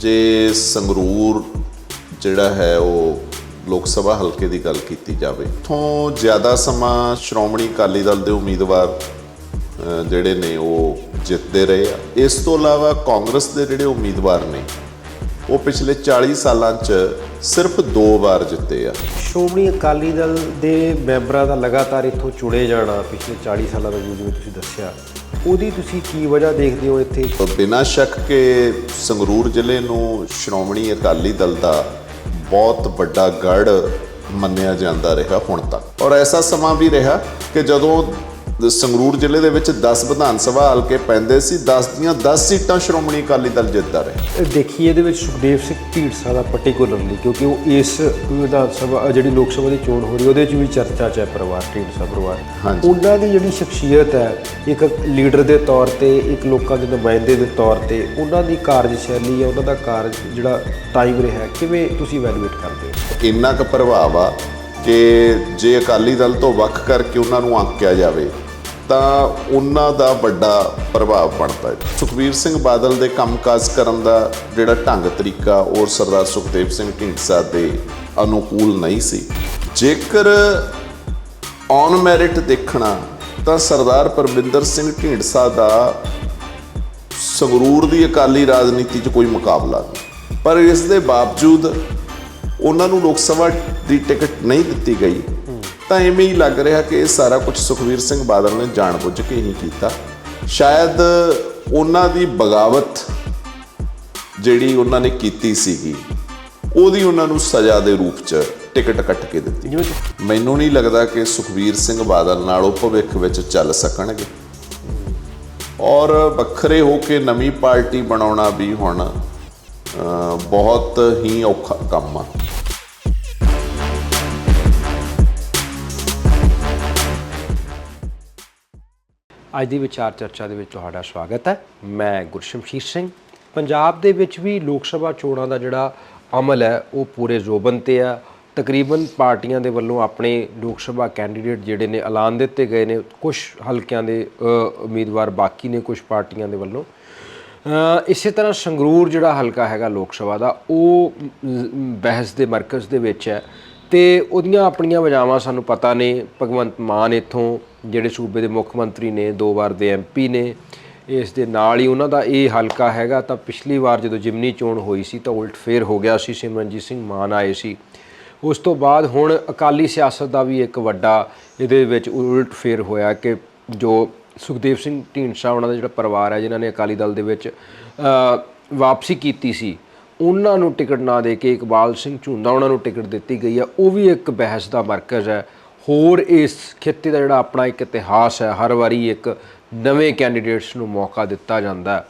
ਜੇ ਸੰਗਰੂਰ ਜਿਹੜਾ ਹੈ ਉਹ ਲੋਕ ਸਭਾ ਹਲਕੇ ਦੀ ਗੱਲ ਕੀਤੀ ਜਾਵੇ ਤੋਂ ਜ਼ਿਆਦਾ ਸਮਾਂ ਸ਼੍ਰੋਮਣੀ ਅਕਾਲੀ ਦਲ ਦੇ ਉਮੀਦਵਾਰ ਜਿਹੜੇ ਨੇ ਉਹ ਜਿੱਤਦੇ ਰਹੇ ਆ। ਇਸ ਤੋਂ ਇਲਾਵਾ ਕਾਂਗਰਸ ਦੇ ਜਿਹੜੇ ਉਮੀਦਵਾਰ ਨੇ ਉਹ ਪਿਛਲੇ 40 ਸਾਲਾਂ 'ਚ ਸਿਰਫ ਦੋ ਵਾਰ ਜਿੱਤੇ ਆ। ਸ਼੍ਰੋਮਣੀ ਅਕਾਲੀ ਦਲ ਦੇ ਮੈਂਬਰਾਂ ਦਾ ਲਗਾਤਾਰ ਇੱਥੋਂ ਚੁਣੇ ਜਾਣਾ ਪਿਛਲੇ 40 ਸਾਲਾਂ ਦਾ ਜਿਵੇਂ ਤੁਸੀਂ ਦੱਸਿਆ। ਉਹਦੀ ਤੁਸੀਂ ਕੀ ਵਜ੍ਹਾ ਦੇਖਦੇ ਹੋ ਇੱਥੇ? ਬਿਨਾਂ ਸ਼ੱਕ ਕਿ ਸੰਗਰੂਰ ਜ਼ਿਲ੍ਹੇ ਨੂੰ ਸ਼੍ਰੋਮਣੀ ਅਕਾਲੀ ਦਲ ਦਾ ਬਹੁਤ ਵੱਡਾ ਗੜ ਮੰਨਿਆ ਜਾਂਦਾ ਰਿਹਾ ਹੁਣ ਤੱਕ। ਔਰ ਐਸਾ ਸਮਾਂ ਵੀ ਰਿਹਾ ਕਿ ਜਦੋਂ ਸੰਗਰੂਰ ਜ਼ਿਲ੍ਹੇ ਦੇ ਵਿੱਚ 10 ਵਿਧਾਨ ਸਭਾ ਹਲਕੇ ਪੈਂਦੇ ਸੀ। 10 ਦੀਆਂ 10 ਸੀਟਾਂ ਸ਼੍ਰੋਮਣੀ ਅਕਾਲੀ ਦਲ ਜਿੱਤਦਾ ਰਿਹਾ। ਦੇਖੀਏ ਇਹਦੇ ਵਿੱਚ ਸੁਖਦੇਵ ਸਿੰਘ ਢੀਂਡਸਾ ਦਾ ਪਾਰਟਿਕੂਲਰਲੀ ਕਿਉਂਕਿ ਉਹ ਇਸ ਵਿਧਾਨ ਸਭਾ ਜਿਹੜੀ ਲੋਕ ਸਭਾ ਦੀ ਚੋਣ ਹੋ ਰਹੀ ਉਹਦੇ 'ਚ ਵੀ ਚਰਚਾ 'ਚ ਹੈ ਪਰਿਵਾਰ ਢੀਂਡਸਾ ਪਰਿਵਾਰ। ਉਹਨਾਂ ਦੀ ਜਿਹੜੀ ਸ਼ਖਸੀਅਤ ਹੈ ਇੱਕ ਲੀਡਰ ਦੇ ਤੌਰ ਤੇ ਇੱਕ ਲੋਕਾਂ ਦੇ ਨੁਮਾਇੰਦੇ ਦੇ ਤੌਰ ਤੇ ਉਹਨਾਂ ਦੀ ਕਾਰਜਸ਼ੈਲੀ ਹੈ ਉਹਨਾਂ ਦਾ ਕਾਰਜ ਜਿਹੜਾ ਟਾਈਮ ਰਿਹਾ ਕਿਵੇਂ ਤੁਸੀਂ ਵੈਲਿਊਏਟ ਕਰਦੇ ਹੋ? ਇੰਨਾ ਕੁ ਪ੍ਰਭਾਵ ਆ ਕਿ ਜੇ ਅਕਾਲੀ ਦਲ ਤੋਂ ਵੱਖ ਕਰਕੇ ਉਹਨਾਂ ਨੂੰ ਆਂਕਿਆ ਜਾਵੇ ਤਾਂ ਉਹਨਾਂ ਦਾ ਵੱਡਾ ਪ੍ਰਭਾਵ ਬਣਦਾ ਹੈ। ਸੁਖਬੀਰ ਸਿੰਘ ਬਾਦਲ ਦੇ ਕੰਮਕਾਜ ਕਰਨ ਦਾ ਜਿਹੜਾ ਢੰਗ ਤਰੀਕਾ ਉਹ ਸਰਦਾਰ ਸੁਖਦੇਵ ਸਿੰਘ ਢੀਂਡਸਾ ਦੇ ਅਨੁਕੂਲ ਨਹੀਂ ਸੀ। ਜੇਕਰ ਔਨ ਮੈਰਿਟ ਦੇਖਣਾ, ਤਾਂ ਸਰਦਾਰ ਪਰਮਿੰਦਰ ਸਿੰਘ ਢੀਂਡਸਾ ਦਾ ਸੰਗਰੂਰ ਦੀ ਅਕਾਲੀ ਰਾਜਨੀਤੀ 'ਚ ਕੋਈ ਮੁਕਾਬਲਾ ਨਹੀਂ। ਪਰ ਇਸ ਦੇ ਬਾਵਜੂਦ ਉਹਨਾਂ ਨੂੰ ਲੋਕ ਸਭਾ ਦੀ ਟਿਕਟ ਨਹੀਂ ਦਿੱਤੀ ਗਈ। ਤਾਂ ਐਵੇਂ ਹੀ ਲੱਗ ਰਿਹਾ ਕਿ ਇਹ ਸਾਰਾ ਕੁਝ ਸੁਖਵੀਰ ਸਿੰਘ ਬਾਦਲ ਨੇ ਜਾਣਬੁੱਝ ਕੇ ਹੀ ਕੀਤਾ। ਸ਼ਾਇਦ ਉਹਨਾਂ ਦੀ ਬਗਾਵਤ ਜਿਹੜੀ ਉਹਨਾਂ ਨੇ ਕੀਤੀ ਸੀਗੀ ਉਹਦੀ ਉਹਨਾਂ ਨੂੰ ਸਜ਼ਾ ਦੇ ਰੂਪ 'ਚ ਟਿਕਟ ਕੱਟ ਕੇ ਦਿੱਤੀ। ਮੈਨੂੰ ਨਹੀਂ ਲੱਗਦਾ ਕਿ ਸੁਖਵੀਰ ਸਿੰਘ ਬਾਦਲ ਨਾਲ ਉਹ ਭਵਿੱਖ ਵਿੱਚ ਚੱਲ ਸਕਣਗੇ। ਔਰ ਵੱਖਰੇ ਹੋ ਕੇ ਨਵੀਂ ਪਾਰਟੀ ਬਣਾਉਣਾ ਵੀ ਹੁਣ ਬਹੁਤ ਹੀ ਔਖਾ ਕੰਮ ਆ। ਅੱਜ ਦੀ ਵਿਚਾਰ ਚਰਚਾ ਦੇ ਵਿੱਚ ਤੁਹਾਡਾ ਸਵਾਗਤ ਹੈ। ਮੈਂ ਗੁਰਸ਼ਮਸ਼ੀਰ ਸਿੰਘ। ਪੰਜਾਬ ਦੇ ਵਿੱਚ ਵੀ ਲੋਕ ਸਭਾ ਚੋਣਾਂ ਦਾ ਜਿਹੜਾ ਅਮਲ ਹੈ, ਉਹ ਪੂਰੇ ਜ਼ੋਬਨ ਤੇ ਆ। ਤਕਰੀਬਨ ਪਾਰਟੀਆਂ ਦੇ ਵੱਲੋਂ ਆਪਣੇ ਲੋਕ ਸਭਾ ਕੈਂਡੀਡੇਟ ਜਿਹੜੇ ਨੇ, ਐਲਾਨ ਦਿੱਤੇ ਗਏ ਨੇ। ਕੁਝ ਹਲਕਿਆਂ ਦੇ ਉਮੀਦਵਾਰ ਬਾਕੀ ਨੇ ਕੁਝ ਪਾਰਟੀਆਂ ਦੇ ਵੱਲੋਂ। ਇਸੇ ਤਰ੍ਹਾਂ ਸੰਗਰੂਰ ਜਿਹੜਾ ਹਲਕਾ ਹੈਗਾ ਲੋਕ ਸਭਾ ਦਾ, ਉਹ ਬਹਿਸ ਦੇ ਮਰਕਜ਼ ਦੇ ਵਿੱਚ ਹੈ। ਤੇ ਉਹਦੀਆਂ ਆਪਣੀਆਂ ਵਜਾਵਾਂ ਸਾਨੂੰ ਪਤਾ ਨੇ। ਭਗਵੰਤ ਮਾਨ ਇੱਥੋਂ, ਜਿਹੜੇ ਸੂਬੇ ਦੇ ਮੁੱਖ ਮੰਤਰੀ ਨੇ, ਦੋ ਵਾਰ ਦੇ ਐਮਪੀ ਨੇ। ਇਸ ਦੇ ਨਾਲ ਹੀ ਉਹਨਾਂ ਦਾ ਇਹ ਹਲਕਾ ਹੈਗਾ, ਤਾਂ ਪਿਛਲੀ ਵਾਰ ਜਦੋਂ ਜਿਮਨੀ ਚੋਣ ਹੋਈ ਸੀ, ਤਾਂ ਉਲਟ ਫੇਰ ਹੋ ਗਿਆ ਸੀ, ਸਿਮਰਨਜੀਤ ਸਿੰਘ ਮਾਨ ਆਏ ਸੀ। ਉਸ ਤੋਂ ਬਾਅਦ ਹੁਣ ਅਕਾਲੀ ਸਿਆਸਤ ਦਾ ਵੀ ਇੱਕ ਵੱਡਾ ਇਹਦੇ ਵਿੱਚ ਉਲਟ ਫੇਰ ਹੋਇਆ ਕਿ ਜੋ ਸੁਖਦੇਵ ਸਿੰਘ ਢੀਂਡਸਾ, ਉਹਨਾਂ ਦਾ ਜਿਹੜਾ ਪਰਿਵਾਰ ਹੈ, ਜਿਨ੍ਹਾਂ ਨੇ ਅਕਾਲੀ ਦਲ ਦੇ ਵਿੱਚ ਵਾਪਸੀ ਕੀਤੀ ਸੀ ਉਹਨਾਂ ਨੂੰ ਟਿਕਟ ਨਾ ਦੇ ਕੇ ਇਕਬਾਲ ਸਿੰਘ ਝੁੰਦਾ ਉਹਨਾਂ ਨੂੰ ਟਿਕਟ ਦਿੱਤੀ ਗਈ ਹੈ। ਉਹ ਵੀ ਇੱਕ ਬਹਿਸ ਦਾ ਮਰਕਜ਼ ਹੈ। ਹੋਰ ਇਸ ਖਿੱਤੇ ਦਾ ਜਿਹੜਾ ਆਪਣਾ ਇੱਕ ਇਤਿਹਾਸ ਹੈ, ਹਰ ਵਾਰੀ ਇੱਕ ਨਵੇਂ ਕੈਂਡੀਡੇਟਸ ਨੂੰ ਮੌਕਾ ਦਿੱਤਾ ਜਾਂਦਾ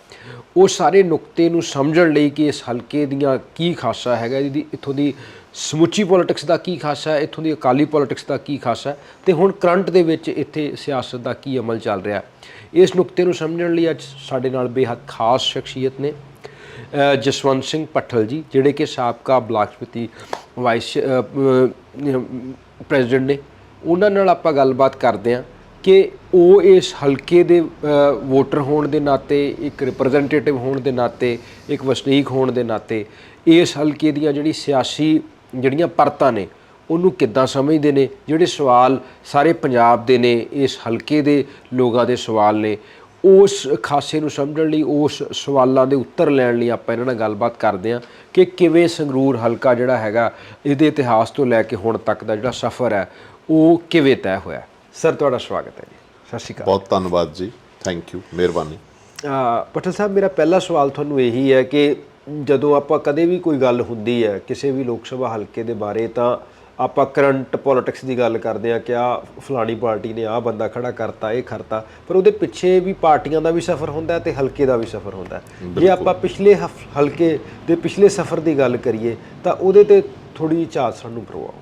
ਉਹ ਸਾਰੇ ਨੁਕਤੇ ਨੂੰ ਸਮਝਣ ਲਈ ਕਿ ਇਸ ਹਲਕੇ ਦੀਆਂ ਕੀ ਖਾਸਾ ਹੈਗਾ ਇਹਦੀ ਇੱਥੋਂ ਦੀ ਸਮੁੱਚੀ ਪੋਲਿਟਿਕਸ ਦਾ ਕੀ ਖਾਸਾ ਹੈ, ਇੱਥੋਂ ਦੀ ਅਕਾਲੀ ਪੋਲਿਟਿਕਸ ਦਾ ਕੀ ਖਾਸਾ ਹੈ ਤੇ ਹੁਣ ਕਰੰਟ ਦੇ ਵਿੱਚ ਇੱਥੇ ਸਿਆਸਤ ਦਾ ਕੀ ਅਮਲ ਚੱਲ ਰਿਹਾ ਇਸ ਨੁਕਤੇ ਨੂੰ ਸਮਝਣ ਲਈ ਅੱਜ ਸਾਡੇ ਨਾਲ ਬੇਹੱਦ ਖਾਸ ਸ਼ਖਸੀਅਤ ਨੇ। ਜਸਵੰਤ ਸਿੰਘ ਪੱਠਲ ਜੀ, ਜਿਹੜੇ ਕਿ ਸਾਬਕਾ ਬਲਾਕ ਸਮਿਤੀ ਵਾਈਸ ਪ੍ਰੈਜ਼ੀਡੈਂਟ ਨੇ, ਉਹਨਾਂ ਨਾਲ ਆਪਾਂ ਗੱਲਬਾਤ ਕਰਦੇ ਹਾਂ ਕਿ ਉਹ ਇਸ ਹਲਕੇ ਦੇ ਵੋਟਰ ਹੋਣ ਦੇ ਨਾਤੇ, ਇੱਕ ਰਿਪਰੈਜ਼ੈਂਟੇਟਿਵ ਹੋਣ ਦੇ ਨਾਤੇ, ਇੱਕ ਵਸਨੀਕ ਹੋਣ ਦੇ ਨਾਤੇ, ਇਸ ਹਲਕੇ ਦੀਆਂ ਜਿਹੜੀ ਸਿਆਸੀ ਜਿਹੜੀਆਂ ਪਰਤਾਂ ਨੇ, ਉਹਨੂੰ ਕਿੱਦਾਂ ਸਮਝਦੇ ਨੇ? ਜਿਹੜੇ ਸਵਾਲ ਸਾਰੇ ਪੰਜਾਬ ਦੇ ਨੇ, ਇਸ ਹਲਕੇ ਦੇ ਲੋਕਾਂ ਦੇ ਸਵਾਲ ਨੇ ਉਸ ਖਾਸੇ ਨੂੰ ਸਮਝਣ ਲਈ ਉਸ ਸਵਾਲਾਂ ਦੇ ਉੱਤਰ ਲੈਣ ਲਈ ਆਪਾਂ ਇਹਨਾਂ ਨਾਲ ਗੱਲਬਾਤ ਕਰਦੇ ਹਾਂ ਕਿ ਕਿਵੇਂ ਸੰਗਰੂਰ ਹਲਕਾ ਜਿਹੜਾ ਹੈਗਾ ਇਹਦੇ ਇਤਿਹਾਸ ਤੋਂ ਲੈ ਕੇ ਹੁਣ ਤੱਕ ਦਾ ਜਿਹੜਾ ਸਫ਼ਰ ਹੈ ਉਹ ਕਿਵੇਂ ਤੈਅ ਹੋਇਆ? ਸਰ ਤੁਹਾਡਾ ਸਵਾਗਤ ਹੈ ਜੀ। ਸਤਿ ਸ਼੍ਰੀ ਅਕਾਲ। ਬਹੁਤ ਧੰਨਵਾਦ ਜੀ। ਥੈਂਕ ਯੂ ਮਿਹਰਬਾਨੀ। ਪਟਲ ਸਾਹਿਬ ਮੇਰਾ ਪਹਿਲਾ ਸਵਾਲ ਤੁਹਾਨੂੰ ਇਹੀ ਹੈ ਕਿ ਜਦੋਂ ਆਪਾਂ ਕਦੇ ਵੀ ਕੋਈ ਗੱਲ ਹੁੰਦੀ ਹੈ ਕਿਸੇ ਵੀ ਲੋਕ ਸਭਾ ਹਲਕੇ ਦੇ ਬਾਰੇ ਤਾਂ ਆਪਾਂ ਕਰੰਟ ਪੋਲਿਟਿਕਸ ਦੀ ਗੱਲ ਕਰਦੇ ਆ ਕਿ ਆ ਫਲਾਣੀ ਪਾਰਟੀ ਨੇ ਆ ਬੰਦਾ ਖੜਾ ਕਰਤਾ ਇਹ ਕਰਤਾ ਪਰ ਉਹਦੇ ਪਿੱਛੇ ਵੀ ਪਾਰਟੀਆਂ ਦਾ ਵੀ ਸਫ਼ਰ ਹੁੰਦਾ ਤੇ ਹਲਕੇ ਦਾ ਵੀ ਸਫ਼ਰ ਹੁੰਦਾ ਜੇ ਆਪਾਂ ਪਿਛਲੇ ਹਲਕੇ ਦੇ ਪਿਛਲੇ ਸਫ਼ਰ ਦੀ ਗੱਲ ਕਰੀਏ ਤਾਂ ਉਹਦੇ ਤੇ ਥੋੜੀ ਜਿਹੀ ਝਾਤ ਸਾਨੂੰ ਪ੍ਰਵਾਓ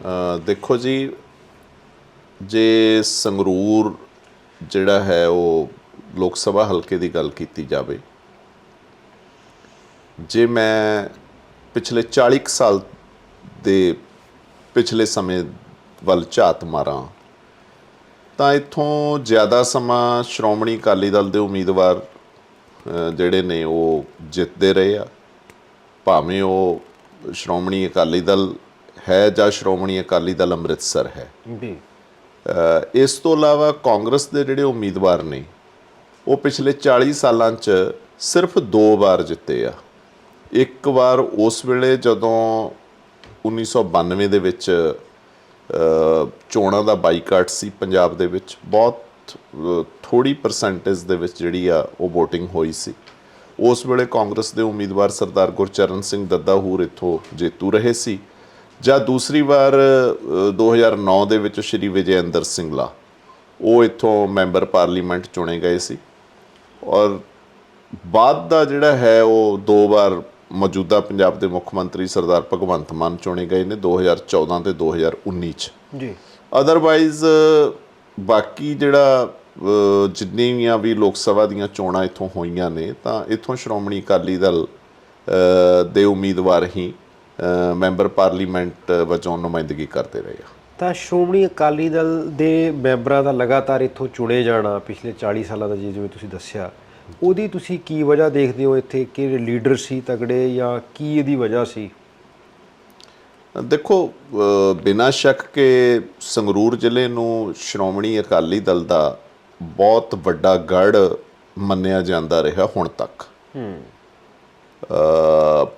ਅ, ਦੇਖੋ ਜੀ ਜੇ ਸੰਗਰੂਰ ਜਿਹੜਾ ਹੈ ਉਹ ਲੋਕ ਸਭਾ ਹਲਕੇ ਦੀ ਗੱਲ ਕੀਤੀ ਜਾਵੇ ਜੇ ਮੈਂ ਪਿਛਲੇ 40 ਕੁ ਸਾਲ ਦੇ ਪਿਛਲੇ ਸਮੇਂ ਵੱਲ ਝਾਤ ਮਾਰਾਂ। ਤਾਂ ਇੱਥੋਂ ਜ਼ਿਆਦਾ ਸਮਾਂ ਸ਼੍ਰੋਮਣੀ ਅਕਾਲੀ ਦਲ ਦੇ ਉਮੀਦਵਾਰ ਜਿਹੜੇ ਨੇ ਉਹ ਜਿੱਤਦੇ ਰਹੇ ਆ। ਭਾਵੇਂ ਉਹ ਸ਼੍ਰੋਮਣੀ ਅਕਾਲੀ ਦਲ ਹੈ ਜਾਂ ਸ਼੍ਰੋਮਣੀ ਅਕਾਲੀ ਦਲ ਅੰਮ੍ਰਿਤਸਰ ਹੈ। ਜੀ। ਇਸ ਤੋਂ ਇਲਾਵਾ ਕਾਂਗਰਸ ਦੇ ਜਿਹੜੇ ਉਮੀਦਵਾਰ ਨੇ ਉਹ ਪਿਛਲੇ 40 ਸਾਲਾਂ 'ਚ ਸਿਰਫ ਦੋ ਵਾਰ ਜਿੱਤੇ ਆ। ਇੱਕ ਵਾਰ ਉਸ ਵੇਲੇ ਜਦੋਂ 1992 ਦੇ ਵਿੱਚ ਚੋਣਾਂ ਦਾ ਬਾਈਕਾਟ ਸੀ ਪੰਜਾਬ ਦੇ ਵਿੱਚ। ਬਹੁਤ ਅ, ਥੋੜੀ ਪਰਸੈਂਟੇਜ ਦੇ ਵਿੱਚ ਜਿਹੜੀ ਆ ਉਹ VOTING ਹੋਈ ਸੀ। ਉਸ ਵੇਲੇ ਕਾਂਗਰਸ ਦੇ ਉਮੀਦਵਾਰ ਸਰਦਾਰ ਗੁਰਚਰਨ ਸਿੰਘ ਦੱਦਾਹੂਰ ਇੱਥੋਂ ਜੇਤੂ ਰਹੇ ਸੀ। ਜਾਂ ਦੂਸਰੀ ਵਾਰ ਅ, 2009 ਦੇ ਵਿੱਚ ਸ਼੍ਰੀ ਵਿਜੇਂਦਰ ਸਿੰਘਲਾ ਉਹ ਇੱਥੋਂ ਮੈਂਬਰ ਪਾਰਲੀਮੈਂਟ ਚੁਣੇ ਗਏ ਸੀ। ਔਰ ਬਾਅਦ ਦਾ ਜਿਹੜਾ ਹੈ ਉਹ ਦੋ ਵਾਰ ਮੌਜੂਦਾ ਪੰਜਾਬ ਦੇ ਮੁੱਖ ਮੰਤਰੀ ਸਰਦਾਰ ਭਗਵੰਤ ਮਾਨ ਚੁਣੇ ਗਏ ਨੇ 2014 ਤੇ 2019 ਚ। ਜੀ। ਅਦਰਵਾਈਜ਼ ਬਾਕੀ ਜਿਹੜਾ ਜਿੰਨੀਆਂ ਵੀ ਲੋਕ ਸਭਾ ਦੀਆਂ ਚੋਣਾਂ ਇੱਥੋਂ ਹੋਈਆਂ ਨੇ ਤਾਂ ਇੱਥੋਂ ਸ਼੍ਰੋਮਣੀ ਅਕਾਲੀ ਦਲ ਦੇ ਉਮੀਦਵਾਰ ਹੀ ਮੈਂਬਰ ਪਾਰਲੀਮੈਂਟ ਵਜੋਂ ਨੁਮਾਇੰਦਗੀ ਕਰਦੇ ਰਹੇ ਆ। ਤਾਂ ਸ਼੍ਰੋਮਣੀ ਅਕਾਲੀ ਦਲ ਦੇ ਮੈਂਬਰਾਂ ਦਾ ਲਗਾਤਾਰ ਇੱਥੋਂ ਚੁਣੇ ਜਾਣਾ ਪਿਛਲੇ 40 ਸਾਲਾਂ ਦਾ ਜਿਵੇਂ ਤੁਸੀਂ ਦੱਸਿਆ ਉਹਦੀ ਤੁਸੀਂ ਕੀ ਵਜ੍ਹਾ ਦੇਖਦੇ ਹੋ ਇੱਥੇ? ਕਿ ਲੀਡਰ ਸੀ ਤਗੜੇ ਜਾਂ ਕੀ ਇਹਦੀ ਵਜ੍ਹਾ ਸੀ? ਦੇਖੋ ਬਿਨਾਂ ਸ਼ੱਕ ਕਿ ਸੰਗਰੂਰ ਜ਼ਿਲ੍ਹੇ ਨੂੰ ਸ਼੍ਰੋਮਣੀ ਅਕਾਲੀ ਦਲ ਦਾ ਬਹੁਤ ਵੱਡਾ ਗੜ ਮੰਨਿਆ ਜਾਂਦਾ ਰਿਹਾ ਹੁਣ ਤੱਕ। ਹੂੰ।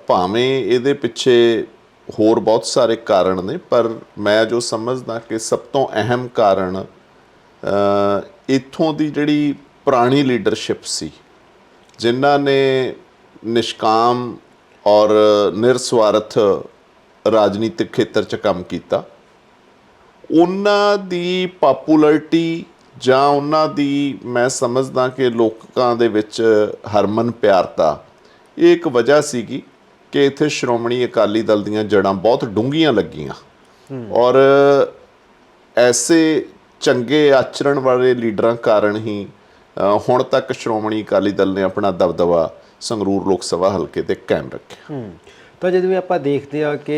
ਭਾਵੇਂ ਇਹਦੇ ਪਿੱਛੇ ਹੋਰ ਬਹੁਤ ਸਾਰੇ ਕਾਰਨ ਨੇ ਪਰ ਮੈਂ ਜੋ ਸਮਝਦਾ ਕਿ ਸਭ ਤੋਂ ਅਹਿਮ ਕਾਰਨ ਇੱਥੋਂ ਦੀ ਜਿਹੜੀ ਪੁਰਾਣੀ ਲੀਡਰਸ਼ਿਪ ਸੀ ਜਿਨ੍ਹਾਂ ਨੇ ਨਿਸ਼ਕਾਮ ਔਰ ਨਿਰਸਵਾਰਥ ਰਾਜਨੀਤਿਕ ਖੇਤਰ 'ਚ ਕੰਮ ਕੀਤਾ। ਉਹਨਾਂ ਦੀ ਪਪੂਲੈਰਿਟੀ ਜਾਂ ਉਹਨਾਂ ਦੀ ਮੈਂ ਸਮਝਦਾ ਕਿ ਲੋਕਾਂ ਦੇ ਵਿੱਚ ਹਰਮਨ ਪਿਆਰਤਾ ਇਹ ਇੱਕ ਵਜ੍ਹਾ ਸੀਗੀ ਕਿ ਇੱਥੇ ਸ਼੍ਰੋਮਣੀ ਅਕਾਲੀ ਦਲ ਦੀਆਂ ਜੜਾਂ ਬਹੁਤ ਡੂੰਘੀਆਂ ਲੱਗੀਆਂ। ਔਰ ਐਸੇ ਚੰਗੇ ਆਚਰਣ ਵਾਲੇ ਲੀਡਰਾਂ ਕਾਰਨ ਹੀ ਹੁਣ ਤੱਕ ਸ਼੍ਰੋਮਣੀ ਅਕਾਲੀ ਦਲ ਨੇ ਆਪਣਾ ਦਬਦਬਾ ਸੰਗਰੂਰ ਲੋਕ ਸਭਾ ਹਲਕੇ ਤੇ ਕਾਇਮ ਰੱਖਿਆ। ਤਾਂ ਜਦੋਂ ਆਪਾਂ ਦੇਖਦੇ ਆ ਕਿ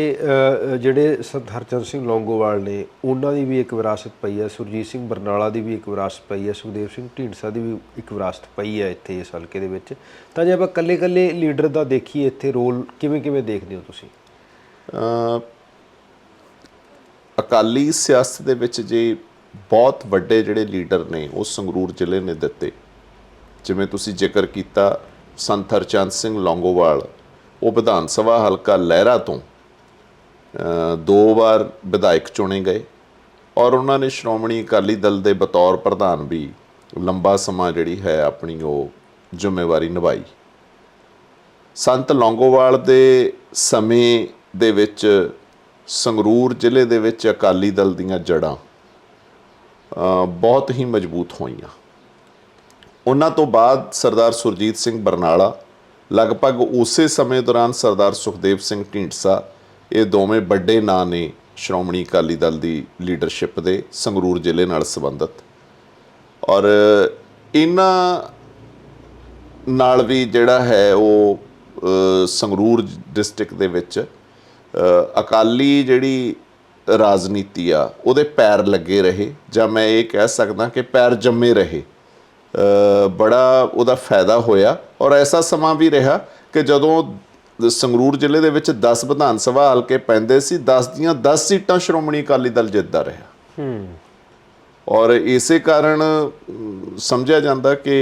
ਜਿਹੜੇ ਹਰਚੰਦ ਸਿੰਘ ਲੌਂਗੋਵਾਲ ਨੇ ਉਹਨਾਂ ਦੀ ਵੀ ਇੱਕ ਵਿਰਾਸਤ ਪਈ ਹੈ ਸੁਰਜੀਤ ਸਿੰਘ ਬਰਨਾਲਾ ਦੀ ਵੀ ਇੱਕ ਵਿਰਾਸਤ ਪਈ ਹੈ ਸੁਖਦੇਵ ਸਿੰਘ ਢੀਂਡਸਾ ਦੀ ਵੀ ਇੱਕ ਵਿਰਾਸਤ ਪਈ ਹੈ ਇੱਥੇ ਇਸ ਹਲਕੇ ਦੇ ਵਿੱਚ। ਤਾਂ ਜੇ ਆਪਾਂ ਕੱਲੇ-ਕੱਲੇ ਲੀਡਰ ਦਾ ਦੇਖੀਏ ਇੱਥੇ ਰੋਲ ਕਿਵੇਂ-ਕਿਵੇਂ ਦੇਖਦੇ ਹੋ ਤੁਸੀਂ? ਅਕਾਲੀ ਸਿਆਸਤ ਦੇ ਵਿੱਚ ਜੇ ਬਹੁਤ ਵੱਡੇ ਜਿਹੜੇ ਲੀਡਰ ਨੇ, ਉਹ ਸੰਗਰੂਰ ਜ਼ਿਲ੍ਹੇ ਨੇ ਦਿੱਤੇ। ਜਿਵੇਂ ਤੁਸੀਂ ਜ਼ਿਕਰ ਕੀਤਾ, ਸੰਤ ਹਰਚੰਦ ਸਿੰਘ ਲੌਂਗੋਵਾਲ, ਉਹ ਵਿਧਾਨ ਸਭਾ ਹਲਕਾ ਲਹਿਰਾ ਤੋਂ ਦੋ ਵਾਰ ਵਿਧਾਇਕ ਚੁਣੇ ਗਏ ਔਰ ਉਹਨਾਂ ਨੇ ਸ਼੍ਰੋਮਣੀ ਅਕਾਲੀ ਦਲ ਦੇ ਬਤੌਰ ਪ੍ਰਧਾਨ ਵੀ ਲੰਬਾ ਸਮਾਂ ਜਿਹੜੀ ਹੈ ਆਪਣੀ ਉਹ ਜ਼ਿੰਮੇਵਾਰੀ ਨਿਭਾਈ। ਸੰਤ ਲੌਂਗੋਵਾਲ ਦੇ ਸਮੇਂ ਦੇ ਵਿੱਚ ਸੰਗਰੂਰ ਜ਼ਿਲ੍ਹੇ ਦੇ ਵਿੱਚ ਅਕਾਲੀ ਦਲ ਦੀਆਂ ਜੜਾਂ ਬਹੁਤ ਹੀ ਮਜ਼ਬੂਤ ਹੋਈਆਂ। ਉਹਨਾਂ ਤੋਂ ਬਾਅਦ ਸਰਦਾਰ ਸੁਰਜੀਤ ਸਿੰਘ ਬਰਨਾਲਾ, ਲਗਭਗ ਉਸੇ ਸਮੇਂ ਦੌਰਾਨ ਸਰਦਾਰ ਸੁਖਦੇਵ ਸਿੰਘ ਢੀਂਡਸਾ, ਇਹ ਦੋਵੇਂ ਵੱਡੇ ਨਾਂ ਨੇ ਸ਼੍ਰੋਮਣੀ ਅਕਾਲੀ ਦਲ ਦੀ ਲੀਡਰਸ਼ਿਪ ਦੇ ਸੰਗਰੂਰ ਜ਼ਿਲ੍ਹੇ ਨਾਲ ਸੰਬੰਧਿਤ। ਔਰ ਇਹਨਾਂ ਨਾਲ ਵੀ ਜਿਹੜਾ ਹੈ ਉਹ ਸੰਗਰੂਰ ਡਿਸਟ੍ਰਿਕਟ ਦੇ ਵਿੱਚ ਅਕਾਲੀ ਜਿਹੜੀ ਰਾਜਨੀਤੀ ਆ ਉਹਦੇ ਪੈਰ ਲੱਗੇ ਰਹੇ। ਜਾਂ ਮੈਂ ਇਹ ਕਹਿ ਸਕਦਾ ਕਿ ਪੈਰ ਜੰਮੇ ਰਹੇ। ਬੜਾ ਉਹਦਾ ਫਾਇਦਾ ਹੋਇਆ ਔਰ ਐਸਾ ਸਮਾਂ ਵੀ ਰਿਹਾ ਕਿ ਜਦੋਂ ਸੰਗਰੂਰ ਜ਼ਿਲ੍ਹੇ ਦੇ ਵਿੱਚ 10 ਵਿਧਾਨ ਸਭਾ ਹਲਕੇ ਪੈਂਦੇ ਸੀ 10 ਦੀਆਂ 10 ਸੀਟਾਂ ਸ਼੍ਰੋਮਣੀ ਅਕਾਲੀ ਦਲ ਜਿੱਤਦਾ ਰਿਹਾ। ਹੂੰ। ਔਰ ਇਸੇ ਕਾਰਨ ਸਮਝਿਆ ਜਾਂਦਾ ਕਿ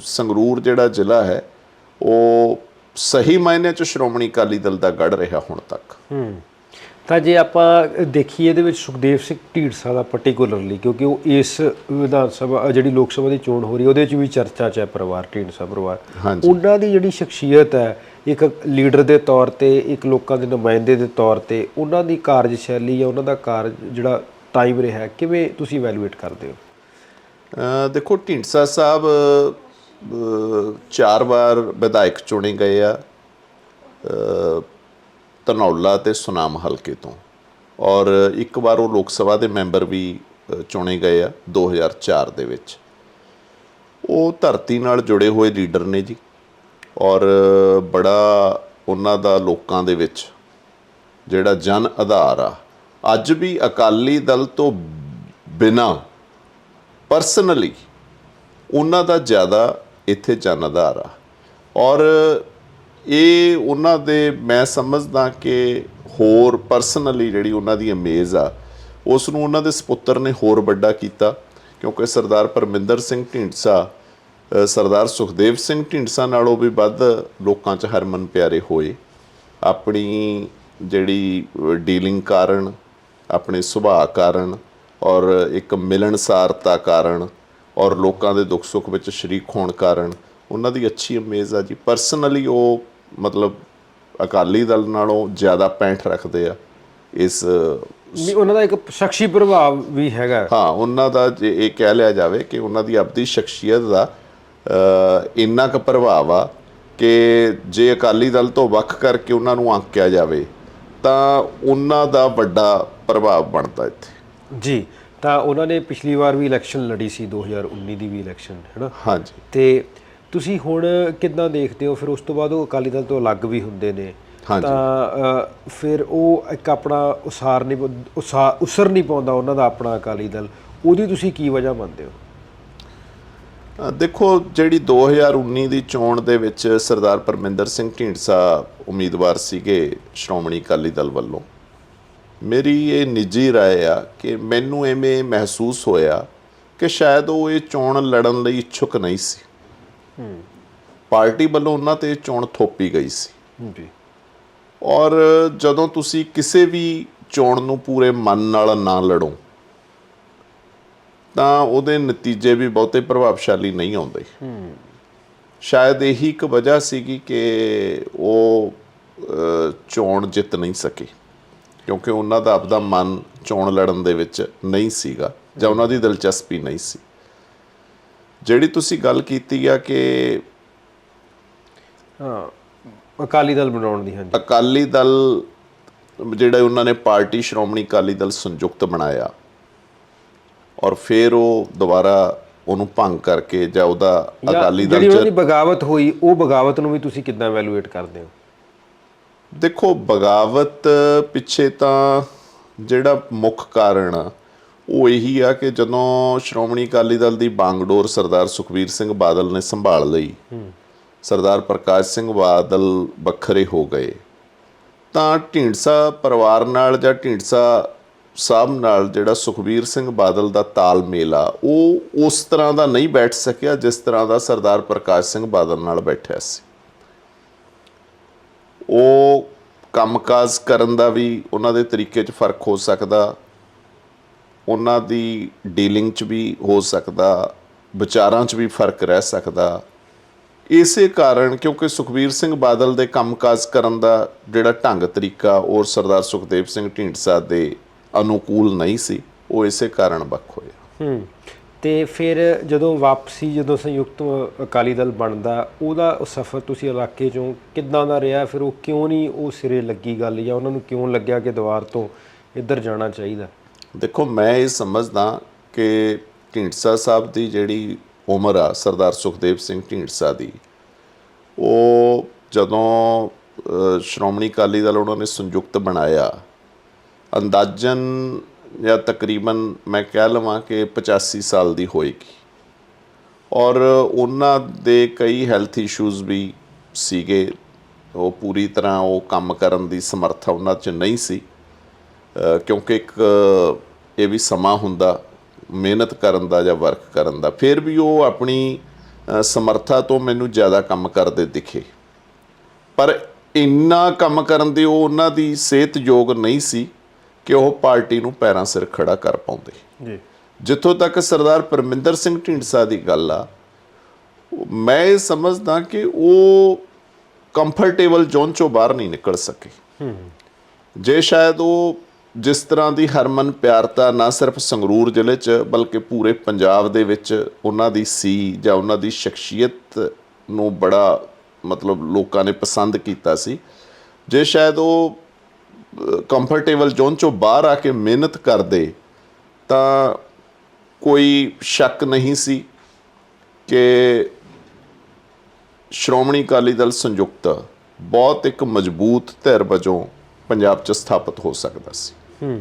ਸੰਗਰੂਰ ਜਿਹੜਾ ਜ਼ਿਲ੍ਹਾ ਹੈ ਉਹ ਸਹੀ ਮਾਇਨੇ ਚ ਸ਼੍ਰੋਮਣੀ ਅਕਾਲੀ ਦਲ ਦਾ ਗੜ ਰਿਹਾ ਹੁਣ ਤੱਕ। ਹੂੰ। ਤਾਂ ਜੇ ਆਪਾਂ ਦੇਖੀਏ ਇਹਦੇ ਵਿੱਚ ਸੁਖਦੇਵ ਸਿੰਘ ਢੀਂਡਸਾ ਦਾ ਪਾਰਟਿਕੂਲਰਲੀ ਕਿਉਂਕਿ ਉਹ ਇਸ ਵਿਧਾਨ ਸਭਾ ਜਿਹੜੀ ਲੋਕ ਸਭਾ ਦੀ ਚੋਣ ਹੋ ਰਹੀ ਹੈ ਉਹਦੇ ਵਿੱਚ ਵੀ ਚਰਚਾ 'ਚ ਹੈ ਪਰਿਵਾਰ ਢੀਂਡਸਾ ਪਰਿਵਾਰ। ਉਹਨਾਂ ਦੀ ਜਿਹੜੀ ਸ਼ਖਸੀਅਤ ਹੈ ਇੱਕ ਲੀਡਰ ਦੇ ਤੌਰ ਤੇ ਇੱਕ ਲੋਕਾਂ ਦੇ ਨੁਮਾਇੰਦੇ ਦੇ ਤੌਰ ਤੇ ਉਹਨਾਂ ਦੀ ਕਾਰਜਸ਼ੈਲੀ ਜਾਂ ਉਹਨਾਂ ਦਾ ਕਾਰਜ ਜਿਹੜਾ ਟਾਈਮ ਰਿਹਾ ਕਿਵੇਂ ਤੁਸੀਂ ਵੈਲੂਏਟ ਕਰਦੇ ਹੋ? ਦੇਖੋ ਢੀਂਡਸਾ ਸਾਹਿਬ ਚਾਰ ਵਾਰ ਵਿਧਾਇਕ ਚੁਣੇ ਗਏ ਆ। ਧਨੌਲਾ ਤੇ ਸੁਨਾਮ ਹਲਕੇ ਤੋਂ। ਔਰ ਇੱਕ ਵਾਰ ਉਹ ਲੋਕ ਸਭਾ ਦੇ ਮੈਂਬਰ ਵੀ ਚੁਣੇ ਗਏ ਆ 2004 ਦੇ ਵਿੱਚ। ਉਹ ਧਰਤੀ ਨਾਲ ਜੁੜੇ ਹੋਏ ਲੀਡਰ ਨੇ ਜੀ। ਔਰ ਬੜਾ ਉਹਨਾਂ ਦਾ ਲੋਕਾਂ ਦੇ ਵਿੱਚ ਜਿਹੜਾ ਜਨ ਆਧਾਰ ਆ। ਅੱਜ ਵੀ ਅਕਾਲੀ ਦਲ ਤੋਂ ਬਿਨਾ ਪਰਸਨਲੀ ਉਹਨਾਂ ਦਾ ਜ਼ਿਆਦਾ ਇੱਥੇ ਜਨ ਆਧਾਰ ਆ। ਔਰ ਇਹ ਉਹਨਾਂ ਦੇ, ਮੈਂ ਸਮਝਦਾ ਕਿ ਹੋਰ ਪਰਸਨਲੀ ਜਿਹੜੀ ਉਹਨਾਂ ਦੀ ਅਮੇਜ਼ ਆ ਉਸ ਨੂੰ ਉਹਨਾਂ ਦੇ ਸਪੁੱਤਰ ਨੇ ਹੋਰ ਵੱਡਾ ਕੀਤਾ, ਕਿਉਂਕਿ ਸਰਦਾਰ ਪਰਮਿੰਦਰ ਸਿੰਘ ਢੀਂਡਸਾ ਸਰਦਾਰ ਸੁਖਦੇਵ ਸਿੰਘ ਢੀਂਡਸਾ ਨਾਲੋਂ ਵੀ ਵੱਧ ਲੋਕਾਂ 'ਚ ਹਰਮਨ ਪਿਆਰੇ ਹੋਏ। ਆਪਣੀ ਜਿਹੜੀ ਡੀਲਿੰਗ ਕਾਰਨ, ਆਪਣੇ ਸੁਭਾਅ ਕਾਰਨ ਔਰ ਇੱਕ ਮਿਲਣਸਾਰਤਾ ਕਾਰਨ ਔਰ ਲੋਕਾਂ ਦੇ ਦੁੱਖ ਸੁੱਖ ਵਿੱਚ ਸ਼ਰੀਕ ਹੋਣ ਕਾਰਨ, ਉਹਨਾਂ ਦੀ ਅੱਛੀ ਅਮੇਜ਼ ਆ ਜੀ। ਪਰਸਨਲੀ ਉਹ ਮਤਲਬ ਅਕਾਲੀ ਦਲ ਨਾਲੋਂ ਜ਼ਿਆਦਾ ਪੈਂਠ ਰੱਖਦੇ ਆ ਇਸ ਨਹੀਂ ਉਹਨਾਂ ਦਾ ਇੱਕ ਸ਼ਖਸੀ ਪ੍ਰਭਾਵ ਵੀ ਹੈਗਾ। ਹਾਂ ਉਹਨਾਂ ਦਾ ਜੇ ਇਹ ਕਹਿ ਲਿਆ ਜਾਵੇ ਕਿ ਉਹਨਾਂ ਦੀ ਆਪਣੀ ਸ਼ਖਸੀਅਤ ਦਾ ਇੰਨਾ ਕੁ ਪ੍ਰਭਾਵ ਆ ਕਿ ਜੇ ਅਕਾਲੀ ਦਲ ਤੋਂ ਵੱਖ ਕਰਕੇ ਉਹਨਾਂ ਨੂੰ ਆਂਕਿਆ ਜਾਵੇ ਤਾਂ ਉਹਨਾਂ ਦਾ ਵੱਡਾ ਪ੍ਰਭਾਵ ਬਣਦਾ ਇੱਥੇ। ਜੀ ਤਾਂ ਉਹਨਾਂ ਨੇ ਪਿਛਲੀ ਵਾਰ ਵੀ ਇਲੈਕਸ਼ਨ ਲੜੀ ਸੀ 2019 ਦੀ ਵੀ ਇਲੈਕਸ਼ਨ ਹੈ ਨਾ ਹਾਂਜੀ। ਤੇ ਤੁਸੀਂ ਹੁਣ ਕਿੱਦਾਂ ਦੇਖਦੇ ਹੋ ਫਿਰ ਉਸ ਤੋਂ ਬਾਅਦ ਉਹ ਅਕਾਲੀ ਦਲ ਤੋਂ ਅਲੱਗ ਵੀ ਹੁੰਦੇ ਨੇ ਹਾਂਜੀ। ਤਾਂ ਅ, ਫਿਰ ਉਹ ਇੱਕ ਆਪਣਾ ਉਸਾਰ ਨਹੀਂ ਪ- ਉਸਾ- ਉਸਰ ਨਹੀਂ ਪਾਉਂਦਾ ਉਹਨਾਂ ਦਾ ਆਪਣਾ ਅਕਾਲੀ ਦਲ ਉਹਦੀ ਤੁਸੀਂ ਕੀ ਵਜ੍ਹਾ ਮੰਨਦੇ ਹੋ ਅ, ਦੇਖੋ ਜਿਹੜੀ 2019 ਦੀ ਚੋਣ ਦੇ ਵਿੱਚ ਸਰਦਾਰ ਪਰਮਿੰਦਰ ਸਿੰਘ ਢੀਂਡਸਾ ਉਮੀਦਵਾਰ ਸੀਗੇ ਸ਼੍ਰੋਮਣੀ ਅਕਾਲੀ ਦਲ ਵੱਲੋਂ ਮੇਰੀ ਇਹ ਨਿੱਜੀ رائے ਆ ਕਿ ਮੈਨੂੰ ਐਵੇਂ ਮਹਿਸੂਸ ਹੋਇਆ ਕਿ ਸ਼ਾਇਦ ਉਹ ਇਹ ਚੋਣ ਲੜਨ ਲਈ ਇੱਛੁਕ ਨਹੀਂ ਸੀ ਪਾਰਟੀ ਵੱਲੋਂ ਉਹਨਾਂ ਤੇ ਚੋਣ ਥੋਪੀ ਗਈ ਸੀ। ਜੀ। ਔਰ ਜਦੋਂ ਤੁਸੀਂ ਕਿਸੇ ਵੀ ਚੋਣ ਨੂੰ ਪੂਰੇ ਮਨ ਨਾਲ ਨਾ ਲੜੋ ਤਾਂ ਉਹਦੇ ਨਤੀਜੇ ਵੀ ਬਹੁਤੇ ਪ੍ਰਭਾਵਸ਼ਾਲੀ ਨਹੀਂ ਆਉਂਦੇ। ਸ਼ਾਇਦ ਇਹੀ ਇੱਕ ਵਜ੍ਹਾ ਸੀਗੀ ਕਿ ਉਹ ਚੋਣ ਜਿੱਤ ਨਹੀਂ ਸਕੇ ਕਿਉਂਕਿ ਉਹਨਾਂ ਦਾ ਆਪਦਾ ਮਨ ਚੋਣ ਲੜਨ ਦੇ ਵਿੱਚ ਨਹੀਂ ਸੀਗਾ ਜਾਂ ਉਹਨਾਂ ਦੀ ਦਿਲਚਸਪੀ ਨਹੀਂ ਸੀ। ਜਿਹੜੀ ਤੁਸੀਂ ਗੱਲ ਕੀਤੀ ਆ ਕਿ ਹਾਂ ਅਕਾਲੀ ਦਲ ਬਣਾਉਣ ਦੀ ਹਾਂਜੀ। ਅਕਾਲੀ ਦਲ ਜਿਹੜਾ ਉਹਨਾਂ ਨੇ ਪਾਰਟੀ ਸ਼੍ਰੋਮਣੀ ਅਕਾਲੀ ਦਲ ਸੰਯੁਕਤ ਬਣਾਇਆ ਔਰ ਫਿਰ ਉਹ ਦੁਬਾਰਾ ਉਹਨੂੰ ਭੰਗ ਕਰਕੇ ਜਾਂ ਉਹਦਾ ਅਕਾਲੀ ਜਿਹੜੀ ਦਲ ਚ ਬਗਾਵਤ ਹੋਈ ਉਹ ਬਗਾਵਤ ਨੂੰ ਵੀ ਤੁਸੀਂ ਕਿੱਦਾਂ ਵੈਲੂਏਟ ਕਰਦੇ ਹੋ? ਦੇਖੋ ਬਗਾਵਤ ਪਿੱਛੇ ਤਾਂ ਜਿਹੜਾ ਮੁੱਖ ਕਾਰਨ ਆ, ਉਹ ਇਹੀ ਆ ਕਿ ਜਦੋਂ ਸ਼੍ਰੋਮਣੀ ਅਕਾਲੀ ਦਲ ਦੀ ਬਾਂਗਡੋਰ ਸਰਦਾਰ ਸੁਖਬੀਰ ਸਿੰਘ ਬਾਦਲ ਨੇ ਸੰਭਾਲ ਲਈ, ਸਰਦਾਰ ਪ੍ਰਕਾਸ਼ ਸਿੰਘ ਬਾਦਲ ਵੱਖਰੇ ਹੋ ਗਏ, ਤਾਂ ਢੀਂਡਸਾ ਪਰਿਵਾਰ ਨਾਲ ਜਾਂ ਢੀਂਡਸਾ ਸਾਹਿਬ ਨਾਲ ਜਿਹੜਾ ਸੁਖਬੀਰ ਸਿੰਘ ਬਾਦਲ ਦਾ ਤਾਲਮੇਲ ਆ, ਉਹ ਉਸ ਤਰ੍ਹਾਂ ਦਾ ਨਹੀਂ ਬੈਠ ਸਕਿਆ ਜਿਸ ਤਰ੍ਹਾਂ ਦਾ ਸਰਦਾਰ ਪ੍ਰਕਾਸ਼ ਸਿੰਘ ਬਾਦਲ ਨਾਲ ਬੈਠਿਆ ਸੀ। ਉਹ ਕੰਮਕਾਜ ਕਰਨ ਦਾ ਵੀ ਉਹਨਾਂ ਦੇ ਤਰੀਕੇ 'ਚ ਫ਼ਰਕ ਹੋ ਸਕਦਾ ਉਹਨਾਂ ਦੀ ਡੀਲਿੰਗ 'ਚ ਵੀ ਹੋ ਸਕਦਾ, ਵਿਚਾਰਾਂ 'ਚ ਵੀ ਫ਼ਰਕ ਰਹਿ ਸਕਦਾ। ਇਸੇ ਕਾਰਨ ਕਿਉਂਕਿ ਸੁਖਬੀਰ ਸਿੰਘ ਬਾਦਲ ਦੇ ਕੰਮਕਾਜ ਕਰਨ ਦਾ ਜਿਹੜਾ ਢੰਗ ਤਰੀਕਾ ਔਰ ਸਰਦਾਰ ਸੁਖਦੇਵ ਸਿੰਘ ਢੀਂਡਸਾ ਦੇ ਅਨੁਕੂਲ ਨਹੀਂ ਸੀ, ਉਹ ਇਸੇ ਕਾਰਨ ਵੱਖ ਹੋਇਆ। ਹੂੰ, ਤੇ ਫਿਰ ਜਦੋਂ ਵਾਪਸੀ, ਜਦੋਂ ਸੰਯੁਕਤ ਅਕਾਲੀ ਦਲ ਬਣਦਾ, ਉਹਦਾ ਸਫ਼ਰ ਤੁਸੀਂ ਇਲਾਕੇ ਚੋਂ ਕਿੱਦਾਂ ਦਾ ਰਿਹਾ? ਫਿਰ ਉਹ ਕਿਉਂ ਨਹੀਂ ਉਹ ਸਿਰੇ ਲੱਗੀ ਗੱਲ ਜਾਂ ਉਹਨਾਂ ਨੂੰ ਕਿਉਂ ਲੱਗਿਆ ਕਿ ਦੀਵਾਰ ਤੋਂ ਇੱਧਰ ਜਾਣਾ ਚਾਹੀਦਾ? ਦੇਖੋ, ਮੈਂ ਇਹ ਸਮਝਦਾ ਕਿ ਢੀਂਡਸਾ ਸਾਹਿਬ ਦੀ ਜਿਹੜੀ ਉਮਰ ਆ, ਸਰਦਾਰ ਸੁਖਦੇਵ ਸਿੰਘ ਢੀਂਡਸਾ ਦੀ, ਉਹ ਜਦੋਂ ਸ਼੍ਰੋਮਣੀ ਅਕਾਲੀ ਦਲ ਉਹਨਾਂ ਨੇ ਸੰਯੁਕਤ ਬਣਾਇਆ, ਅੰਦਾਜ਼ਨ ਜਾਂ ਤਕਰੀਬਨ ਮੈਂ ਕਹਿ ਲਵਾਂ ਕਿ 85 ਸਾਲ ਦੀ ਹੋਏਗੀ। ਔਰ ਉਹਨਾਂ ਦੇ ਕਈ ਹੈਲਥ ਇਸ਼ੂਜ਼ ਵੀ ਸੀਗੇ, ਉਹ ਪੂਰੀ ਤਰ੍ਹਾਂ ਉਹ ਕੰਮ ਕਰਨ ਦੀ ਸਮਰੱਥਾ ਉਹਨਾਂ 'ਚ ਨਹੀਂ ਸੀ ਕਿਉਂਕਿ ਇੱਕ ਇਹ ਵੀ ਸਮਾਂ ਹੁੰਦਾ ਮਿਹਨਤ ਕਰਨ ਦਾ ਜਾਂ ਵਰਕ ਕਰਨ ਦਾ ਫਿਰ ਵੀ ਉਹ ਆਪਣੀ ਸਮਰੱਥਾ ਤੋਂ ਮੈਨੂੰ ਜ਼ਿਆਦਾ ਕੰਮ ਕਰਦੇ ਦਿਖੇ। ਪਰ ਇੰਨਾ ਕੰਮ ਕਰਨ ਦੇ ਉਹ ਉਹਨਾਂ ਦੀ ਸਿਹਤ ਯੋਗ ਨਹੀਂ ਸੀ ਕਿ ਉਹ ਪਾਰਟੀ ਨੂੰ ਪੈਰਾਂ ਸਿਰ ਖੜਾ ਕਰ ਪਾਉਂਦੇ। ਜੀ। ਜਿੱਥੋਂ ਤੱਕ ਸਰਦਾਰ ਪਰਮਿੰਦਰ ਸਿੰਘ ਢੀਂਡਸਾ ਦੀ ਗੱਲ ਆ ਮੈਂ ਇਹ ਸਮਝਦਾ ਕਿ ਉਹ ਕੰਫਰਟੇਬਲ ਜ਼ੋਨ ਚੋਂ ਬਾਹਰ ਨਹੀਂ ਨਿਕਲ ਸਕੇ। ਜੇ ਸ਼ਾਇਦ ਉਹ ਜਿਸ ਤਰ੍ਹਾਂ ਦੀ ਹਰਮਨ ਪਿਆਰਤਾ ਨਾ ਸਿਰਫ ਸੰਗਰੂਰ ਜ਼ਿਲ੍ਹੇ 'ਚ ਬਲਕਿ ਪੂਰੇ ਪੰਜਾਬ ਦੇ ਵਿੱਚ ਉਹਨਾਂ ਦੀ ਸੀ ਜਾਂ ਉਹਨਾਂ ਦੀ ਸ਼ਖਸੀਅਤ ਨੂੰ ਬੜਾ ਮਤਲਬ ਲੋਕਾਂ ਨੇ ਪਸੰਦ ਕੀਤਾ ਸੀ। ਜੇ ਸ਼ਾਇਦ ਉਹ ਕੰਫਰਟੇਬਲ ਜ਼ੋਨ ਚੋਂ ਬਾਹਰ ਆ ਕੇ ਮਿਹਨਤ ਕਰਦੇ ਤਾਂ ਕੋਈ ਸ਼ੱਕ ਨਹੀਂ ਸੀ ਕਿ ਸ਼੍ਰੋਮਣੀ ਅਕਾਲੀ ਦਲ ਸੰਯੁਕਤ ਬਹੁਤ ਇੱਕ ਮਜ਼ਬੂਤ ਧਿਰ ਵਜੋਂ ਪੰਜਾਬ 'ਚ ਸਥਾਪਿਤ ਹੋ ਸਕਦਾ ਸੀ। ਹੂੰ।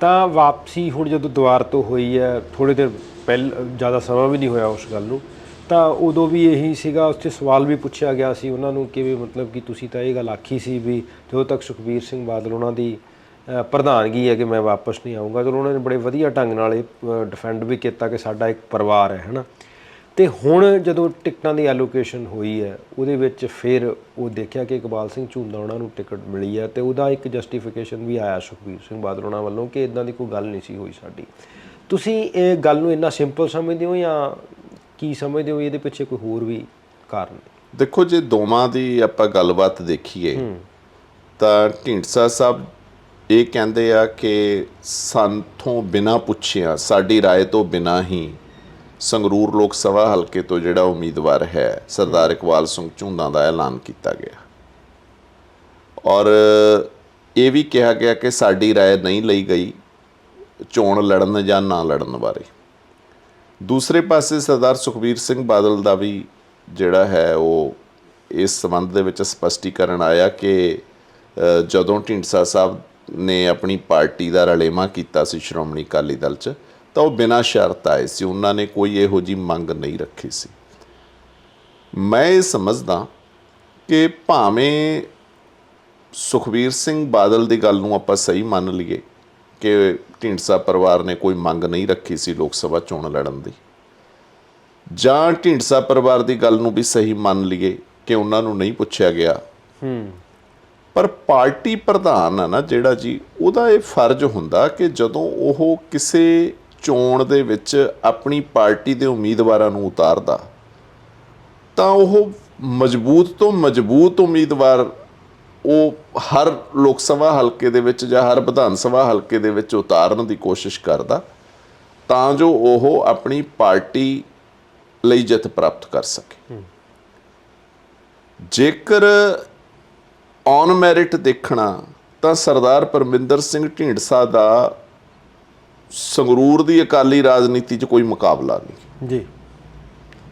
ਤਾਂ ਵਾਪਸੀ ਹੁਣ ਜਦੋਂ ਦੁਆਰ ਤੋਂ ਹੋਈ ਹੈ ਥੋੜੇ ਦਿਨ ਪਹਿਲ, ਜ਼ਿਆਦਾ ਸਮਾਂ ਵੀ ਨਹੀਂ ਹੋਇਆ ਉਸ ਗੱਲ ਨੂੰ, ਤਾਂ ਉਦੋਂ ਵੀ ਇਹੀ ਸੀਗਾ ਉਸ 'ਤੇ ਸਵਾਲ ਵੀ ਪੁੱਛਿਆ ਗਿਆ ਸੀ ਉਹਨਾਂ ਨੂੰ ਕਿ ਵੀ ਮਤਲਬ ਕਿ ਤੁਸੀਂ ਤਾਂ ਇਹ ਗੱਲ ਆਖੀ ਸੀ ਵੀ ਜਦੋਂ ਤੱਕ ਸੁਖਬੀਰ ਸਿੰਘ ਬਾਦਲ ਉਹਨਾਂ ਦੀ ਪ੍ਰਧਾਨਗੀ ਹੈ ਕਿ ਮੈਂ ਵਾਪਸ ਨਹੀਂ ਆਊਂਗਾ, ਚਲੋ ਉਹਨਾਂ ਨੇ ਬੜੇ ਵਧੀਆ ਢੰਗ ਨਾਲ ਇਹ ਡਿਫੈਂਡ ਵੀ ਕੀਤਾ ਕਿ ਸਾਡਾ ਇੱਕ ਪਰਿਵਾਰ ਹੈ, ਹਨਾ। ਤੇ ਹੁਣ ਜਦੋਂ ਟਿਕਟਾਂ ਦੀ ਐਲੋਕੇਸ਼ਨ ਹੋਈ ਹੈ ਉਹਦੇ ਵਿੱਚ ਫਿਰ ਉਹ ਦੇਖਿਆ ਕਿ ਇਕਬਾਲ ਸਿੰਘ ਝੁੰਦਾ ਉਹਨਾਂ ਨੂੰ ਟਿਕਟ ਮਿਲੀ ਹੈ ਤੇ ਉਹਦਾ ਇੱਕ ਜਸਟੀਫਿਕੇਸ਼ਨ ਵੀ ਆਇਆ ਸੁਖਬੀਰ ਸਿੰਘ ਬਾਦਲ ਉਹਨਾਂ ਵੱਲੋਂ ਕਿ ਇਦਾਂ ਦੀ ਕੋਈ ਗੱਲ ਨਹੀਂ ਸੀ ਹੋਈ ਸਾਡੀ ਤੁਸੀਂ ਇਹ ਗੱਲ ਨੂੰ ਇੰਨਾ ਸਿੰਪਲ ਸਮਝਦੇ ਹੋ ਜਾਂ ਕੀ ਸਮਝਦੇ ਹੋ ਇਹਦੇ ਪਿੱਛੇ ਕੋਈ ਹੋਰ ਵੀ ਕਾਰਨ ਹੈ ਦੇਖੋ ਜੇ ਦੋਵਾਂ ਦੀ ਆਪਾਂ ਗੱਲਬਾਤ ਦੇਖੀਏ ਤਾਂ ਢੀਂਡਸਾ ਸਾਹਿਬ ਇਹ ਕਹਿੰਦੇ ਆ ਕਿ ਸੰਥੋਂ ਬਿਨਾ ਪੁੱਛਿਆ ਸਾਡੀ رائے ਤੋਂ ਬਿਨਾ ਹੀ ਸੰਗਰੂਰ ਲੋਕ ਸਭਾ ਹਲਕੇ ਤੋਂ ਜਿਹੜਾ ਉਮੀਦਵਾਰ ਹੈ ਸਰਦਾਰ ਇਕਬਾਲ ਸਿੰਘ ਝੁੰਦਾ ਦਾ ਐਲਾਨ ਕੀਤਾ ਗਿਆ ਔਰ ਇਹ ਵੀ ਕਿਹਾ ਗਿਆ ਕਿ ਸਾਡੀ رائے ਨਹੀਂ ਲਈ ਗਈ ਚੋਣ ਲੜਨ ਜਾਂ ਨਾ ਲੜਨ ਬਾਰੇ ਦੂਸਰੇ ਪਾਸੇ ਸਰਦਾਰ ਸੁਖਬੀਰ ਸਿੰਘ ਬਾਦਲ ਦਾ ਵੀ ਜਿਹੜਾ ਹੈ ਉਹ ਇਸ ਸੰਬੰਧ ਦੇ ਵਿੱਚ ਸਪਸ਼ਟੀਕਰਨ ਆਇਆ ਕਿ ਅ, ਜਦੋਂ ਢੀਂਡਸਾ ਸਾਹਿਬ ਨੇ ਆਪਣੀ ਪਾਰਟੀ ਦਾ ਰਲੇਮਾ ਕੀਤਾ ਸੀ ਸ਼੍ਰੋਮਣੀ ਅਕਾਲੀ ਦਲ 'ਚ ਤਾਂ ਉਹ ਬਿਨਾਂ ਸ਼ਰਤ ਆਏ ਸੀ। ਉਹਨਾਂ ਨੇ ਕੋਈ ਇਹੋ ਜੀ ਮੰਗ ਨਹੀਂ ਰੱਖੀ ਸੀ। ਮੈਂ ਇਹ ਸਮਝਦਾ ਕਿ ਭਾਵੇਂ ਸੁਖਬੀਰ ਸਿੰਘ ਬਾਦਲ ਦੀ ਗੱਲ ਨੂੰ ਆਪਾਂ ਸਹੀ ਮੰਨ ਲਈਏ ਕਿ ਢੀਂਡਸਾ ਪਰਿਵਾਰ ਨੇ ਕੋਈ ਮੰਗ ਨਹੀਂ ਰੱਖੀ ਸੀ ਲੋਕ ਸਭਾ ਚੋਣ ਲੜਨ ਦੀ। ਜਾਂ ਢੀਂਡਸਾ ਪਰਿਵਾਰ ਦੀ ਗੱਲ ਨੂੰ ਵੀ ਸਹੀ ਮੰਨ ਲਈਏ ਕਿ ਉਹਨਾਂ ਨੂੰ ਨਹੀਂ ਪੁੱਛਿਆ ਗਿਆ। ਹੂੰ। ਪਰ ਪਾਰਟੀ ਪ੍ਰਧਾਨ ਆ ਨਾ ਜਿਹੜਾ ਜੀ ਉਹਦਾ ਇਹ ਫਰਜ਼ ਹੁੰਦਾ ਕਿ ਜਦੋਂ ਉਹ ਕਿਸੇ ਚੋਣ ਦੇ ਵਿੱਚ ਆਪਣੀ ਪਾਰਟੀ ਦੇ ਉਮੀਦਵਾਰਾਂ ਨੂੰ ਉਤਾਰਦਾ। ਤਾਂ ਉਹ ਮਜ਼ਬੂਤ ਤੋਂ ਮਜ਼ਬੂਤ ਉਮੀਦਵਾਰ ਉਹ ਹਰ ਲੋਕ ਸਭਾ ਹਲਕੇ ਦੇ ਵਿੱਚ ਜਾਂ ਹਰ ਵਿਧਾਨ ਸਭਾ ਹਲਕੇ ਦੇ ਵਿੱਚ ਉਤਾਰਨ ਦੀ ਕੋਸ਼ਿਸ਼ ਕਰਦਾ, ਤਾਂ ਜੋ ਉਹ ਆਪਣੀ ਪਾਰਟੀ ਲਈ ਜਿੱਤ ਪ੍ਰਾਪਤ ਕਰ ਸਕੇ। ਜੇਕਰ ਔਨ ਮੈਰਿਟ ਦੇਖਣਾ, ਤਾਂ ਸਰਦਾਰ ਪਰਮਿੰਦਰ ਸਿੰਘ ਢੀਂਡਸਾ ਦਾ ਸੰਗਰੂਰ ਦੀ ਅਕਾਲੀ ਰਾਜਨੀਤੀ 'ਚ ਕੋਈ ਮੁਕਾਬਲਾ ਨਹੀਂ। ਜੀ।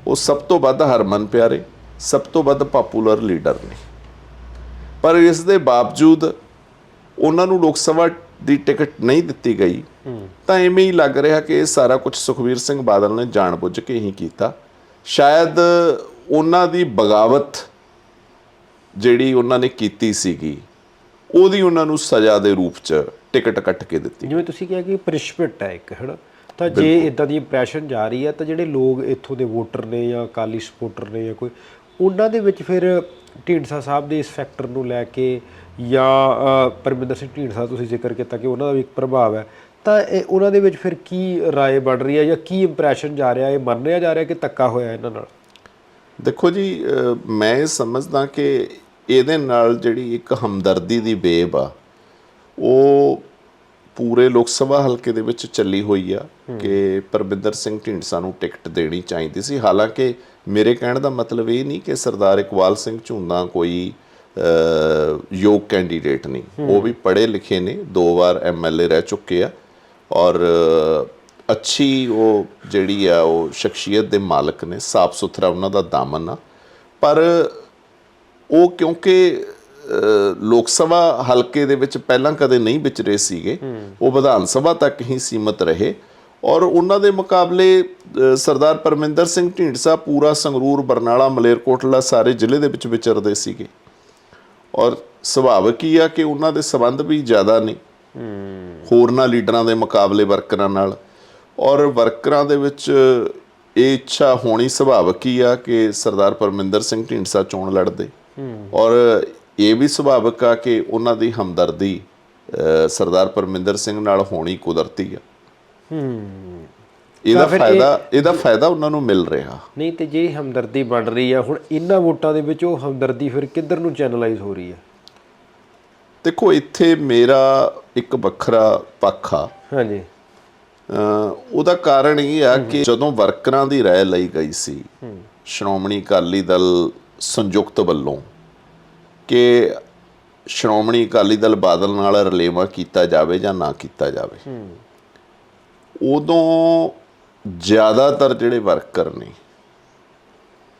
ਉਹ ਸਭ ਤੋਂ ਵੱਧ ਹਰਮਨ ਪਿਆਰੇ ਸਭ ਤੋਂ ਵੱਧ ਪਪੂਲਰ ਲੀਡਰ ਨੇ। ਪਰ ਇਸ ਦੇ ਬਾਵਜੂਦ ਉਹਨਾਂ ਨੂੰ ਲੋਕ ਸਭਾ ਦੀ ਟਿਕਟ ਨਹੀਂ ਦਿੱਤੀ ਗਈ ਤਾਂ ਐਵੇਂ ਹੀ ਲੱਗ ਰਿਹਾ ਕਿ ਇਹ ਸਾਰਾ ਕੁਝ ਸੁਖਵੀਰ ਸਿੰਘ ਬਾਦਲ ਨੇ ਜਾਣਬੁੱਝ ਕੇ ਹੀ ਕੀਤਾ। ਸ਼ਾਇਦ ਉਹਨਾਂ ਦੀ ਬਗਾਵਤ ਜਿਹੜੀ ਉਹਨਾਂ ਨੇ ਕੀਤੀ ਸੀਗੀ ਉਹਦੀ ਉਹਨਾਂ ਨੂੰ ਸਜ਼ਾ ਦੇ ਰੂਪ 'ਚ ਟਿਕਟ ਕੱਟ ਕੇ ਦਿੱਤੀ ਜਿਵੇਂ ਤੁਸੀਂ ਕਿਹਾ ਕਿ ਪ੍ਰਿਸ਼ਪਿਟ ਹੈ ਇੱਕ ਹਨਾ ਤਾਂ ਜੇ ਇਦਾਂ ਦੀ ਇੰਪ੍ਰੈਸ਼ਨ ਜਾ ਰਹੀ ਹੈ ਤਾਂ ਜਿਹੜੇ ਲੋਕ ਇੱਥੋਂ ਦੇ ਵੋਟਰ ਨੇ ਜਾਂ ਅਕਾਲੀ ਸਪੋਰਟਰ ਨੇ ਜਾਂ ਕੋਈ ਉਹਨਾਂ ਦੇ ਵਿੱਚ ਫਿਰ ਢੀਂਡਸਾ ਸਾਹਿਬ ਦੇ ਇਸ ਫੈਕਟਰ ਨੂੰ ਲੈ ਕੇ ਜਾਂ ਅ, ਪਰਮਿੰਦਰ ਸਿੰਘ ਢੀਂਡਸਾ ਤੁਸੀਂ ਜ਼ਿਕਰ ਕੀਤਾ ਕਿ ਉਹਨਾਂ ਦਾ ਵੀ ਇੱਕ ਪ੍ਰਭਾਵ ਹੈ ਤਾਂ ਇਹ ਉਹਨਾਂ ਦੇ ਵਿੱਚ ਫਿਰ ਕੀ رائے ਬਣ ਰਹੀ ਹੈ ਜਾਂ ਕੀ ਇੰਪ੍ਰੈਸ਼ਨ ਜਾ ਰਿਹਾ ਹੈ ਮੰਨਿਆ ਜਾ ਰਿਹਾ ਕਿ ਤੱਕਾ ਹੋਇਆ ਇਹਨਾਂ ਨਾਲ ਦੇਖੋ ਜੀ ਅਹ ਮੈਂ ਇਹ ਸਮਝਦਾ ਕਿ ਇਹਦੇ ਨਾਲ ਜਿਹੜੀ ਇੱਕ ਹਮਦਰਦੀ ਦੀ ਵੇਵ ਆ ਉਹ ਪੂਰੇ ਲੋਕ ਸਭਾ ਹਲਕੇ ਦੇ ਵਿੱਚ ਚੱਲੀ ਹੋਈ ਆ ਕਿ ਪਰਮਿੰਦਰ ਸਿੰਘ ਢੀਂਡਸਾ ਨੂੰ ਟਿਕਟ ਦੇਣੀ ਚਾਹੀਦੀ ਸੀ। ਹਾਲਾਂਕਿ ਮੇਰੇ ਕਹਿਣ ਦਾ ਮਤਲਬ ਇਹ ਨਹੀਂ ਕਿ ਸਰਦਾਰ ਇਕਬਾਲ ਸਿੰਘ ਝੁੰਦਾ ਕੋਈ ਯੋਗ ਕੈਂਡੀਡੇਟ ਨਹੀਂ। ਉਹ ਵੀ ਪੜ੍ਹੇ ਲਿਖੇ ਨੇ ਦੋ ਵਾਰ ਐਮਐਲਏ ਰਹਿ ਚੁੱਕੇ ਆ ਔਰ ਅੱਛੀ ਉਹ ਜਿਹੜੀ ਆ ਉਹ ਸ਼ਖਸੀਅਤ ਦੇ ਮਾਲਕ ਨੇ ਸਾਫ਼ ਸੁਥਰਾ ਉਹਨਾਂ ਦਾ ਦਾਮਨ ਆ। ਪਰ ਉਹ ਕਿਉਂਕਿ ਲੋਕ ਸਭਾ ਹਲਕੇ ਦੇ ਵਿੱਚ ਪਹਿਲਾਂ ਕਦੇ ਨਹੀਂ ਵਿਚਰੇ ਸੀਗੇ। ਉਹ ਵਿਧਾਨ ਸਭਾ ਤੱਕ ਹੀ ਸੀਮਤ ਰਹੇ। ਔਰ ਉਹਨਾਂ ਦੇ ਮੁਕਾਬਲੇ ਸਰਦਾਰ ਪਰਮਿੰਦਰ ਸਿੰਘ ਢੀਂਡਸਾ ਪੂਰਾ ਸੰਗਰੂਰ ਬਰਨਾਲਾ ਮਲੇਰਕੋਟਲਾ ਸਾਰੇ ਜ਼ਿਲ੍ਹੇ ਦੇ ਵਿੱਚ ਵਿਚਰਦੇ ਸੀਗੇ। ਔਰ ਸੁਭਾਵਿਕ ਹੀ ਆ ਕਿ ਉਹਨਾਂ ਦੇ ਸਬੰਧ ਵੀ ਜ਼ਿਆਦਾ ਨੇ। ਹੋਰਨਾਂ ਲੀਡਰਾਂ ਦੇ ਮੁਕਾਬਲੇ ਵਰਕਰਾਂ ਨਾਲ। ਔਰ ਵਰਕਰਾਂ ਦੇ ਵਿੱਚ ਇਹ ਇੱਛਾ ਹੋਣੀ ਸੁਭਾਵਿਕ ਹੀ ਆ ਕਿ ਸਰਦਾਰ ਪਰਮਿੰਦਰ ਸਿੰਘ ਢੀਂਡਸਾ ਚੋਣ ਲੜਦੇ। ਔਰ ਇਹ ਵੀ ਸੁਭਾਵਿਕ ਆ ਕਿ ਉਹਨਾਂ ਦੀ ਹਮਦਰਦੀ ਸਰਦਾਰ ਪਰਮਿੰਦਰ ਸਿੰਘ ਨਾਲ ਹੋਣੀ ਕੁਦਰਤੀ ਆ। ਹੂੰ। ਇਹਦਾ ਫਾਇਦਾ ਇਹਦਾ ਫਾਇਦਾ ਉਹਨਾਂ ਨੂੰ ਮਿਲ ਰਿਹਾ। ਨਹੀਂ ਤੇ ਜੇ ਹਮਦਰਦੀ ਬਣ ਰਹੀ ਹੈ ਹੁਣ ਇਹਨਾਂ ਵੋਟਾਂ ਦੇ ਵਿੱਚ ਉਹ ਹਮਦਰਦੀ ਫਿਰ ਕਿੱਧਰ ਨੂੰ ਚੈਨਲਾਈਜ਼ ਹੋ ਰਹੀ ਹੈ ਦੇਖੋ ਇੱਥੇ ਮੇਰਾ ਇੱਕ ਵੱਖਰਾ ਪੱਖ ਆ। ਹਾਂਜੀ। ਉਹਦਾ ਕਾਰਨ ਇਹ ਆ ਕਿ ਜਦੋਂ ਵਰਕਰਾਂ ਦੀ ਰਾਏ ਲਈ ਗਈ ਸੀ ਸ਼੍ਰੋਮਣੀ ਅਕਾਲੀ ਦਲ ਸੰਯੁਕਤ ਵੱਲੋਂ ਕਿ ਸ਼੍ਰੋਮਣੀ ਅਕਾਲੀ ਦਲ ਬਾਦਲ ਨਾਲ ਰਲੇਵਾ ਕੀਤਾ ਜਾਵੇ ਜਾਂ ਨਾ ਕੀਤਾ ਜਾਵੇ। ਉਦੋਂ ਜ਼ਿਆਦਾਤਰ ਜਿਹੜੇ ਵਰਕਰ ਨੇ,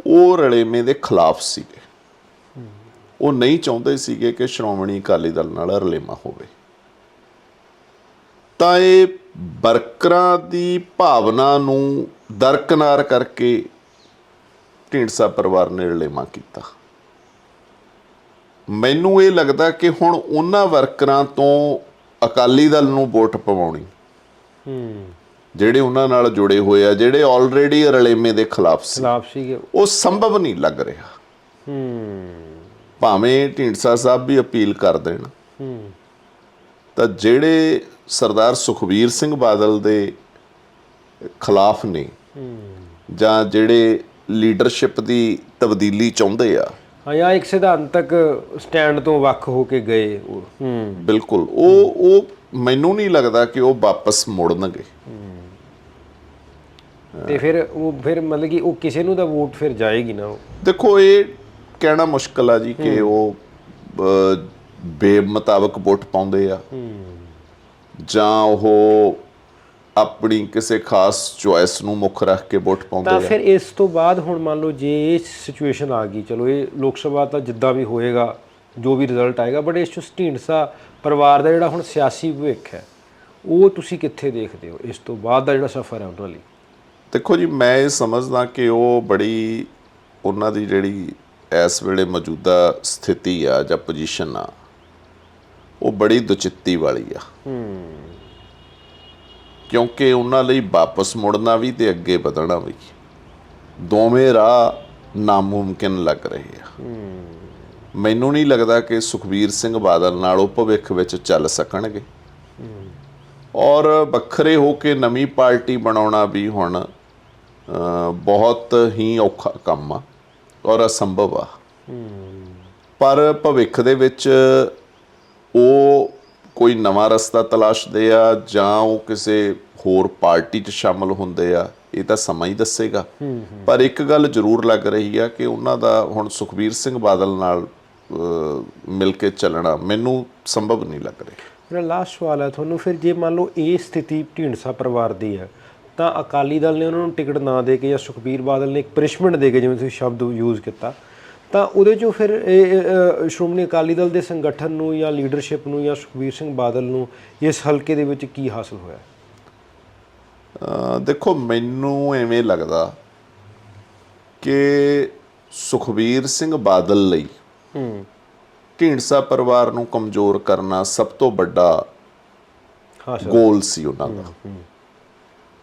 ਉਹ ਰਲੇਵੇਂ ਦੇ ਖਿਲਾਫ ਸੀਗੇ। ਉਹ ਨਹੀਂ ਚਾਹੁੰਦੇ ਸੀਗੇ ਕਿ ਸ਼੍ਰੋਮਣੀ ਅਕਾਲੀ ਦਲ ਨਾਲ ਰਲੇਵਾ ਹੋਵੇ। ਤਾਂ ਇਹ ਵਰਕਰਾਂ ਦੀ ਭਾਵਨਾ ਨੂੰ ਦਰਕਨਾਰ ਕਰਕੇ ਢੀਂਡਸਾ ਪਰਿਵਾਰ ਨੇ ਰਲੇਮਾ ਕੀਤਾ। ਮੈਨੂੰ ਇਹ ਲੱਗਦਾ ਕਿ ਹੁਣ ਉਹਨਾਂ ਵਰਕਰਾਂ ਤੋਂ ਅਕਾਲੀ ਦਲ ਨੂੰ ਵੋਟ ਪਵਾਉਣੀ। ਹੂੰ ਜਿਹੜੇ ਉਹਨਾਂ ਨਾਲ ਜੁੜੇ ਹੋਏ ਆ ਜਿਹੜੇ ਆਲਰੇਡੀ ਰਲੇਮੇ ਦੇ ਖਿਲਾਫ ਸੀ। ਖਿਲਾਫ ਸੀਗੇ। ਉਹ ਸੰਭਵ ਨਹੀਂ ਲੱਗ ਰਿਹਾ। ਹੂੰ ਭਾਵੇਂ ਢੀਂਡਸਾ ਸਾਹਿਬ ਵੀ ਅਪੀਲ ਕਰ ਦੇਣ। ਹੂੰ ਤਾਂ ਜਿਹੜੇ ਸਰਦਾਰ ਸੁਖਬੀਰ ਸਿੰਘ ਬਾਦਲ ਦੇ ਖਿਲਾਫ ਨੇ ਜਾਂ ਜਿਹੜੇ ਲੀਡਰਸ਼ਿਪ ਦੀ ਤਬਦੀਲੀ ਚਾਹੁੰਦੇ ਆ ਹਾਂ ਜਾਂ ਇੱਕ ਸਿਧਾਂਤਕ ਸਟੈਂਡ ਤੋਂ ਵੱਖ ਹੋ ਕੇ ਗਏ ਉਹ। ਹੂੰ ਬਿਲਕੁਲ। ਉਹ ਉਹ ਮੈਨੂੰ ਨਹੀਂ ਲੱਗਦਾ ਕਿ ਉਹ ਵਾਪਸ ਮੁੜਨਗੇ। ਤੇ ਫਿਰ ਉਹ ਫਿਰ ਮਤਲਬ ਕਿ ਉਹ ਕਿਸੇ ਨੂੰ ਤਾਂ ਵੋਟ ਫਿਰ ਜਾਏਗੀ ਨਾ ਉਹ। ਦੇਖੋ ਇਹ ਕਹਿਣਾ ਮੁਸ਼ਕਲ ਆ ਜੀ ਕਿ ਉਹ ਬੇਮੁਤਾਬਕ ਵੋਟ ਪਾਉਂਦੇ ਆ। ਜਾਂ ਉਹ ਆਪਣੀ ਕਿਸੇ ਖਾਸ ਚੁਆਇਸ ਨੂੰ ਮੁੱਖ ਰੱਖ ਕੇ ਵੋਟ ਪਾਉਂਦੇ ਤਾਂ ਆ। ਫਿਰ ਇਸ ਤੋਂ ਬਾਅਦ ਹੁਣ ਮੰਨ ਲਓ ਜੇ ਇਹ ਸਿਚੁਏਸ਼ਨ ਆ ਗਈ ਚਲੋ ਇਹ ਲੋਕ ਸਭਾ ਤਾਂ ਜਿੱਦਾਂ ਵੀ ਹੋਏਗਾ ਜੋ ਵੀ ਰਿਜ਼ਲਟ ਆਏਗਾ ਬਟ ਇਸ ਚੋਂ ਢੀਂਡਸਾ ਪਰਿਵਾਰ ਦਾ ਜਿਹੜਾ ਹੁਣ ਸਿਆਸੀ ਭਵਿੱਖ ਹੈ ਉਹ ਤੁਸੀਂ ਕਿੱਥੇ ਦੇਖਦੇ ਹੋ? ਇਸ ਤੋਂ ਬਾਅਦ ਦਾ ਜਿਹੜਾ ਸਫ਼ਰ ਹੈ ਉਹਨਾਂ ਲਈ। ਦੇਖੋ ਜੀ ਮੈਂ ਇਹ ਸਮਝਦਾ ਕਿ ਉਹ ਬੜੀ ਉਹਨਾਂ ਦੀ ਜਿਹੜੀ ਇਸ ਵੇਲੇ ਮੌਜੂਦਾ ਸਥਿਤੀ ਆ ਜਾਂ ਪੋਜੀਸ਼ਨ ਆ ਉਹ ਬੜੀ ਦੁਚਿੱਤੀ ਵਾਲੀ ਆ। ਕਿਉਂਕਿ ਉਹਨਾਂ ਲਈ ਵਾਪਸ ਮੁੜਨਾ ਵੀ ਤੇ ਅੱਗੇ ਵਧਣਾ ਵੀ। ਦੋਵੇਂ ਰਾਹ ਨਾਮੁਮਕਿਨ ਲੱਗ ਰਹੇ ਆ। ਮੈਨੂੰ ਨਹੀਂ ਲੱਗਦਾ ਕਿ ਸੁਖਬੀਰ ਸਿੰਘ ਬਾਦਲ ਨਾਲ ਉਹ ਭਵਿੱਖ ਵਿੱਚ ਚੱਲ ਸਕਣਗੇ। ਔਰ ਵੱਖਰੇ ਹੋ ਕੇ ਨਵੀਂ ਪਾਰਟੀ ਬਣਾਉਣਾ ਵੀ ਹੁਣ ਬਹੁਤ ਹੀ ਔਖਾ ਕੰਮ ਆ ਔਰ ਅਸੰਭਵ ਆ। ਪਰ ਭਵਿੱਖ ਦੇ ਵਿੱਚ ਉਹ ਕੋਈ ਨਵਾਂ ਰਸਤਾ ਤਲਾਸ਼ਦੇ ਆ ਜਾਂ ਉਹ ਕਿਸੇ ਹੋਰ ਪਾਰਟੀ 'ਚ ਸ਼ਾਮਲ ਹੁੰਦੇ ਆ ਇਹ ਤਾਂ ਸਮਾਂ ਹੀ ਦੱਸੇਗਾ। ਪਰ ਇੱਕ ਗੱਲ ਜ਼ਰੂਰ ਲੱਗ ਰਹੀ ਆ ਕਿ ਉਹਨਾਂ ਦਾ ਹੁਣ ਸੁਖਬੀਰ ਸਿੰਘ ਬਾਦਲ ਨਾਲ ਮਿਲ ਕੇ ਚੱਲਣਾ ਮੈਨੂੰ ਸੰਭਵ ਨਹੀਂ ਲੱਗ ਰਿਹਾ। ਮੇਰਾ ਲਾਸਟ ਸਵਾਲ ਹੈ ਤੁਹਾਨੂੰ ਫਿਰ ਜੇ ਮੰਨ ਲਓ ਇਹ ਸਥਿਤੀ ਢੀਂਡਸਾ ਪਰਿਵਾਰ ਦੀ ਹੈ ਤਾਂ ਅਕਾਲੀ ਦਲ ਨੇ ਉਹਨਾਂ ਨੂੰ ਟਿਕਟ ਨਾ ਦੇ ਕੇ ਜਾਂ ਸੁਖਬੀਰ ਬਾਦਲ ਨੇ ਇੱਕ ਪਨਿਸ਼ਮੈਂਟ ਦੇ ਕੇ ਜਿਵੇਂ ਤੁਸੀਂ ਸ਼ਬਦ ਯੂਜ਼ ਕੀਤਾ ਤਾਂ ਉਹਦੇ ਚੋਂ ਫਿਰ ਇਹ ਸ਼੍ਰੋਮਣੀ ਅਕਾਲੀ ਦਲ ਦੇ ਸੰਗਠਨ ਨੂੰ ਜਾਂ ਲੀਡਰਸ਼ਿਪ ਨੂੰ ਜਾਂ ਸੁਖਬੀਰ ਸਿੰਘ ਬਾਦਲ ਨੂੰ ਇਸ ਹਲਕੇ ਦੇ ਵਿੱਚ ਕੀ ਹਾਸਲ ਹੋਇਆ? ਦੇਖੋ ਮੈਨੂੰ ਐਵੇਂ ਲੱਗਦਾ ਕਿ ਸੁਖਬੀਰ ਸਿੰਘ ਬਾਦਲ ਲਈ ਹੂੰ। ਢੀਂਡਸਾ ਪਰਿਵਾਰ ਨੂੰ ਕਮਜ਼ੋਰ ਕਰਨਾ ਸਭ ਤੋਂ ਵੱਡਾ ਹਾਸਲ। ਗੋਲ ਸੀ ਉਹਨਾਂ ਦਾ।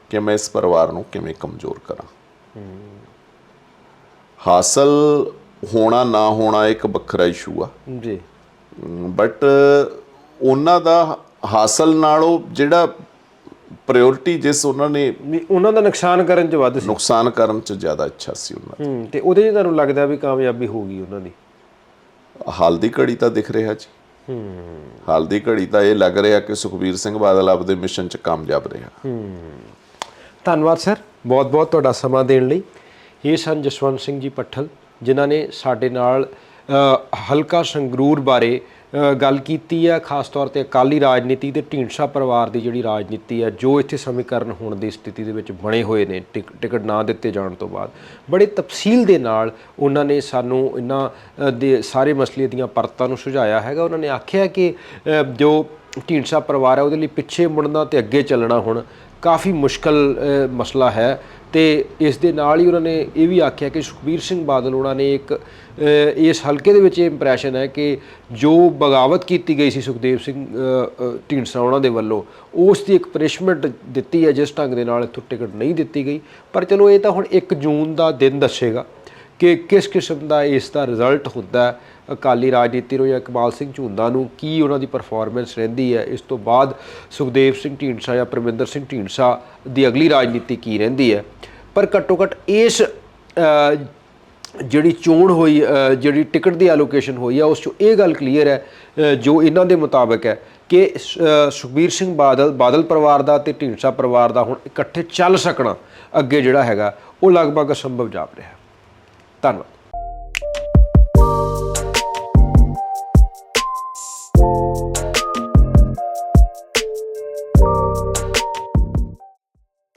ਕਿ ਮੈਂ ਇਸ ਪਰਿਵਾਰ ਨੂੰ ਕਿਵੇਂ ਕਮਜ਼ੋਰ ਕਰਾਂ। ਹਾਸਲ ਹੋਣਾ ਨਾ ਹੋਣਾ ਇੱਕ ਵੱਖਰਾ ਇਸ਼ੂ ਆ। ਜੀ। ਬਟ ਉਹਨਾਂ ਦਾ ਹਾਸਲ ਨਾਲੋਂ ਜਿਹੜਾ ਪ੍ਰਾਇੋਰਟੀ ਜਿਸ ਉਹਨਾਂ ਨੇ ਉਹਨਾਂ ਦਾ ਨੁਕਸਾਨ ਕਰਨ ਚ ਵੱਧ ਸੀ। ਨੁਕਸਾਨ ਕਰਨ ਚ ਜ਼ਿਆਦਾ ਇੱਛਾ ਸੀ ਉਹਨਾਂ ਹੂੰ ਤੇ ਉਹਦੇ 'ਚ ਤੁਹਾਨੂੰ ਲੱਗਦਾ ਵੀ ਕਾਮਯਾਬੀ ਹੋਊਗੀ ਉਹਨਾਂ ਦੀ? ਹਾਲ ਦੀ ਘੜੀ ਤਾਂ ਦਿਖ ਰਿਹਾ ਜੀ। ਹਾਲ ਦੀ ਘੜੀ ਤਾਂ ਇਹ ਲੱਗ ਰਿਹਾ ਕਿ ਸੁਖਬੀਰ ਸਿੰਘ ਬਾਦਲ ਆਪਦੇ ਮਿਸ਼ਨ ਚ ਕਾਮਯਾਬ ਰਿਹਾ। ਧੰਨਵਾਦ ਸਰ। ਬਹੁਤ ਬਹੁਤ ਤੁਹਾਡਾ ਸਮਾਂ ਦੇਣ ਲਈ। ਇਹ ਸਨ ਜਸਵੰਤ ਸਿੰਘ ਜੀ ਪੱਠਲ। ਜਿਨ੍ਹਾਂ ਨੇ ਸਾਡੇ ਨਾਲ ਹਲਕਾ ਸੰਗਰੂਰ ਬਾਰੇ ਗੱਲ ਕੀਤੀ ਹੈ, ਖਾਸ ਤੌਰ ਤੇ ਅਕਾਲੀ ਰਾਜਨੀਤੀ ਤੇ ਢੀਂਡਸਾ ਪਰਿਵਾਰ ਦੀ ਜਿਹੜੀ ਰਾਜਨੀਤੀ ਹੈ, ਜੋ ਇੱਥੇ ਸਮੀਕਰਨ ਹੋਣ ਦੀ ਸਥਿਤੀ ਦੇ ਵਿੱਚ ਬਣੇ ਹੋਏ ਨੇ, ਟਿਕ- ਟਿਕਟ ਨਾ ਦਿੱਤੇ ਜਾਣ ਤੋਂ ਬਾਅਦ। ਬੜੇ ਤਫਸੀਲ ਦੇ ਨਾਲ ਉਹਨਾਂ ਨੇ ਸਾਨੂੰ ਇਹਨਾਂ ਦੇ ਸਾਰੇ ਮਸਲੇ ਦੀਆਂ ਪਰਤਾਂ ਨੂੰ ਸੁਝਾਇਆ ਹੈਗਾ। ਉਹਨਾਂ ਨੇ ਆਖਿਆ ਕਿ ਜੋ ਢੀਂਡਸਾ ਪਰਿਵਾਰ ਹੈ, ਉਹਦੇ ਲਈ ਪਿੱਛੇ ਮੁੜਨਾ ਤੇ ਅੱਗੇ ਚੱਲਣਾ ਹੁਣ ਕਾਫੀ ਮੁਸ਼ਕਲ ਮਸਲਾ ਹੈ ਤੇ ਇਸ ਦੇ ਨਾਲ ਹੀ ਉਹਨਾਂ ਨੇ ਇਹ ਵੀ ਆਖਿਆ ਕਿ ਸੁਖਬੀਰ ਸਿੰਘ ਬਾਦਲ ਉਹਨਾਂ ਨੇ ਇੱਕ ਇਸ ਹਲਕੇ ਦੇ ਵਿੱਚ ਇਹ ਇੰਪ੍ਰੈਸ਼ਨ ਹੈ ਕਿ ਜੋ ਬਗਾਵਤ ਕੀਤੀ ਗਈ ਸੀ ਸੁਖਦੇਵ ਸਿੰਘ ਢੀਂਡਸਾ ਉਹਨਾਂ ਦੇ ਵੱਲੋਂ, ਉਸ ਦੀ ਇੱਕ ਪਨਿਸ਼ਮੈਂਟ ਦਿੱਤੀ ਹੈ ਜਿਸ ਢੰਗ ਦੇ ਨਾਲ ਇੱਥੋਂ ਟਿਕਟ ਨਹੀਂ ਦਿੱਤੀ ਗਈ। ਪਰ ਚਲੋ ਇਹ ਤਾਂ ਹੁਣ 1 ਜੂਨ ਦਾ ਦਿਨ ਦੱਸੇਗਾ ਕਿ ਕਿਸ ਕਿਸਮ ਦਾ ਇਸ ਦਾ ਰਿਜ਼ਲਟ ਹੁੰਦਾ ਹੈ। ਅਕਾਲੀ ਰਾਜਨੀਤੀ ਨੂੰ ਜਾਂ ਇਕਬਾਲ ਸਿੰਘ ਝੁੰਦਾ ਨੂੰ ਕੀ ਉਹਨਾਂ ਦੀ ਪਰਫਾਰਮੈਂਸ ਰਹਿੰਦੀ ਹੈ? ਇਸ ਤੋਂ ਬਾਅਦ ਸੁਖਦੇਵ ਸਿੰਘ ਢੀਂਡਸਾ ਜਾਂ ਪ੍ਰਵਿੰਦਰ ਸਿੰਘ ਢੀਂਡਸਾ ਦੀ ਅਗਲੀ ਰਾਜਨੀਤੀ ਕੀ ਰਹਿੰਦੀ ਹੈ? ਪਰ ਘੱਟੋ ਘੱਟ ਇਸ ਜਿਹੜੀ ਚੋਣ ਹੋਈ ਜਿਹੜੀ ਟਿਕਟ ਦੀ ਐਲੋਕੇਸ਼ਨ ਹੋਈ ਹੈ, ਉਸ 'ਚੋਂ ਇਹ ਗੱਲ ਕਲੀਅਰ ਹੈ ਜੋ ਇਹਨਾਂ ਦੇ ਮੁਤਾਬਕ ਹੈ ਕਿ ਸੁਖਬੀਰ ਸਿੰਘ ਬਾਦਲ ਬਾਦਲ ਪਰਿਵਾਰ ਦਾ ਤੇ ਢੀਂਡਸਾ ਪਰਿਵਾਰ ਦਾ ਹੁਣ ਇਕੱਠੇ ਚੱਲ ਸਕਣਾ ਅੱਗੇ ਜਿਹੜਾ ਹੈਗਾ, ਉਹ ਲਗਭਗ ਅਸੰਭਵ ਜਾਪ ਰਿਹਾ ਧੰਨਵਾਦ।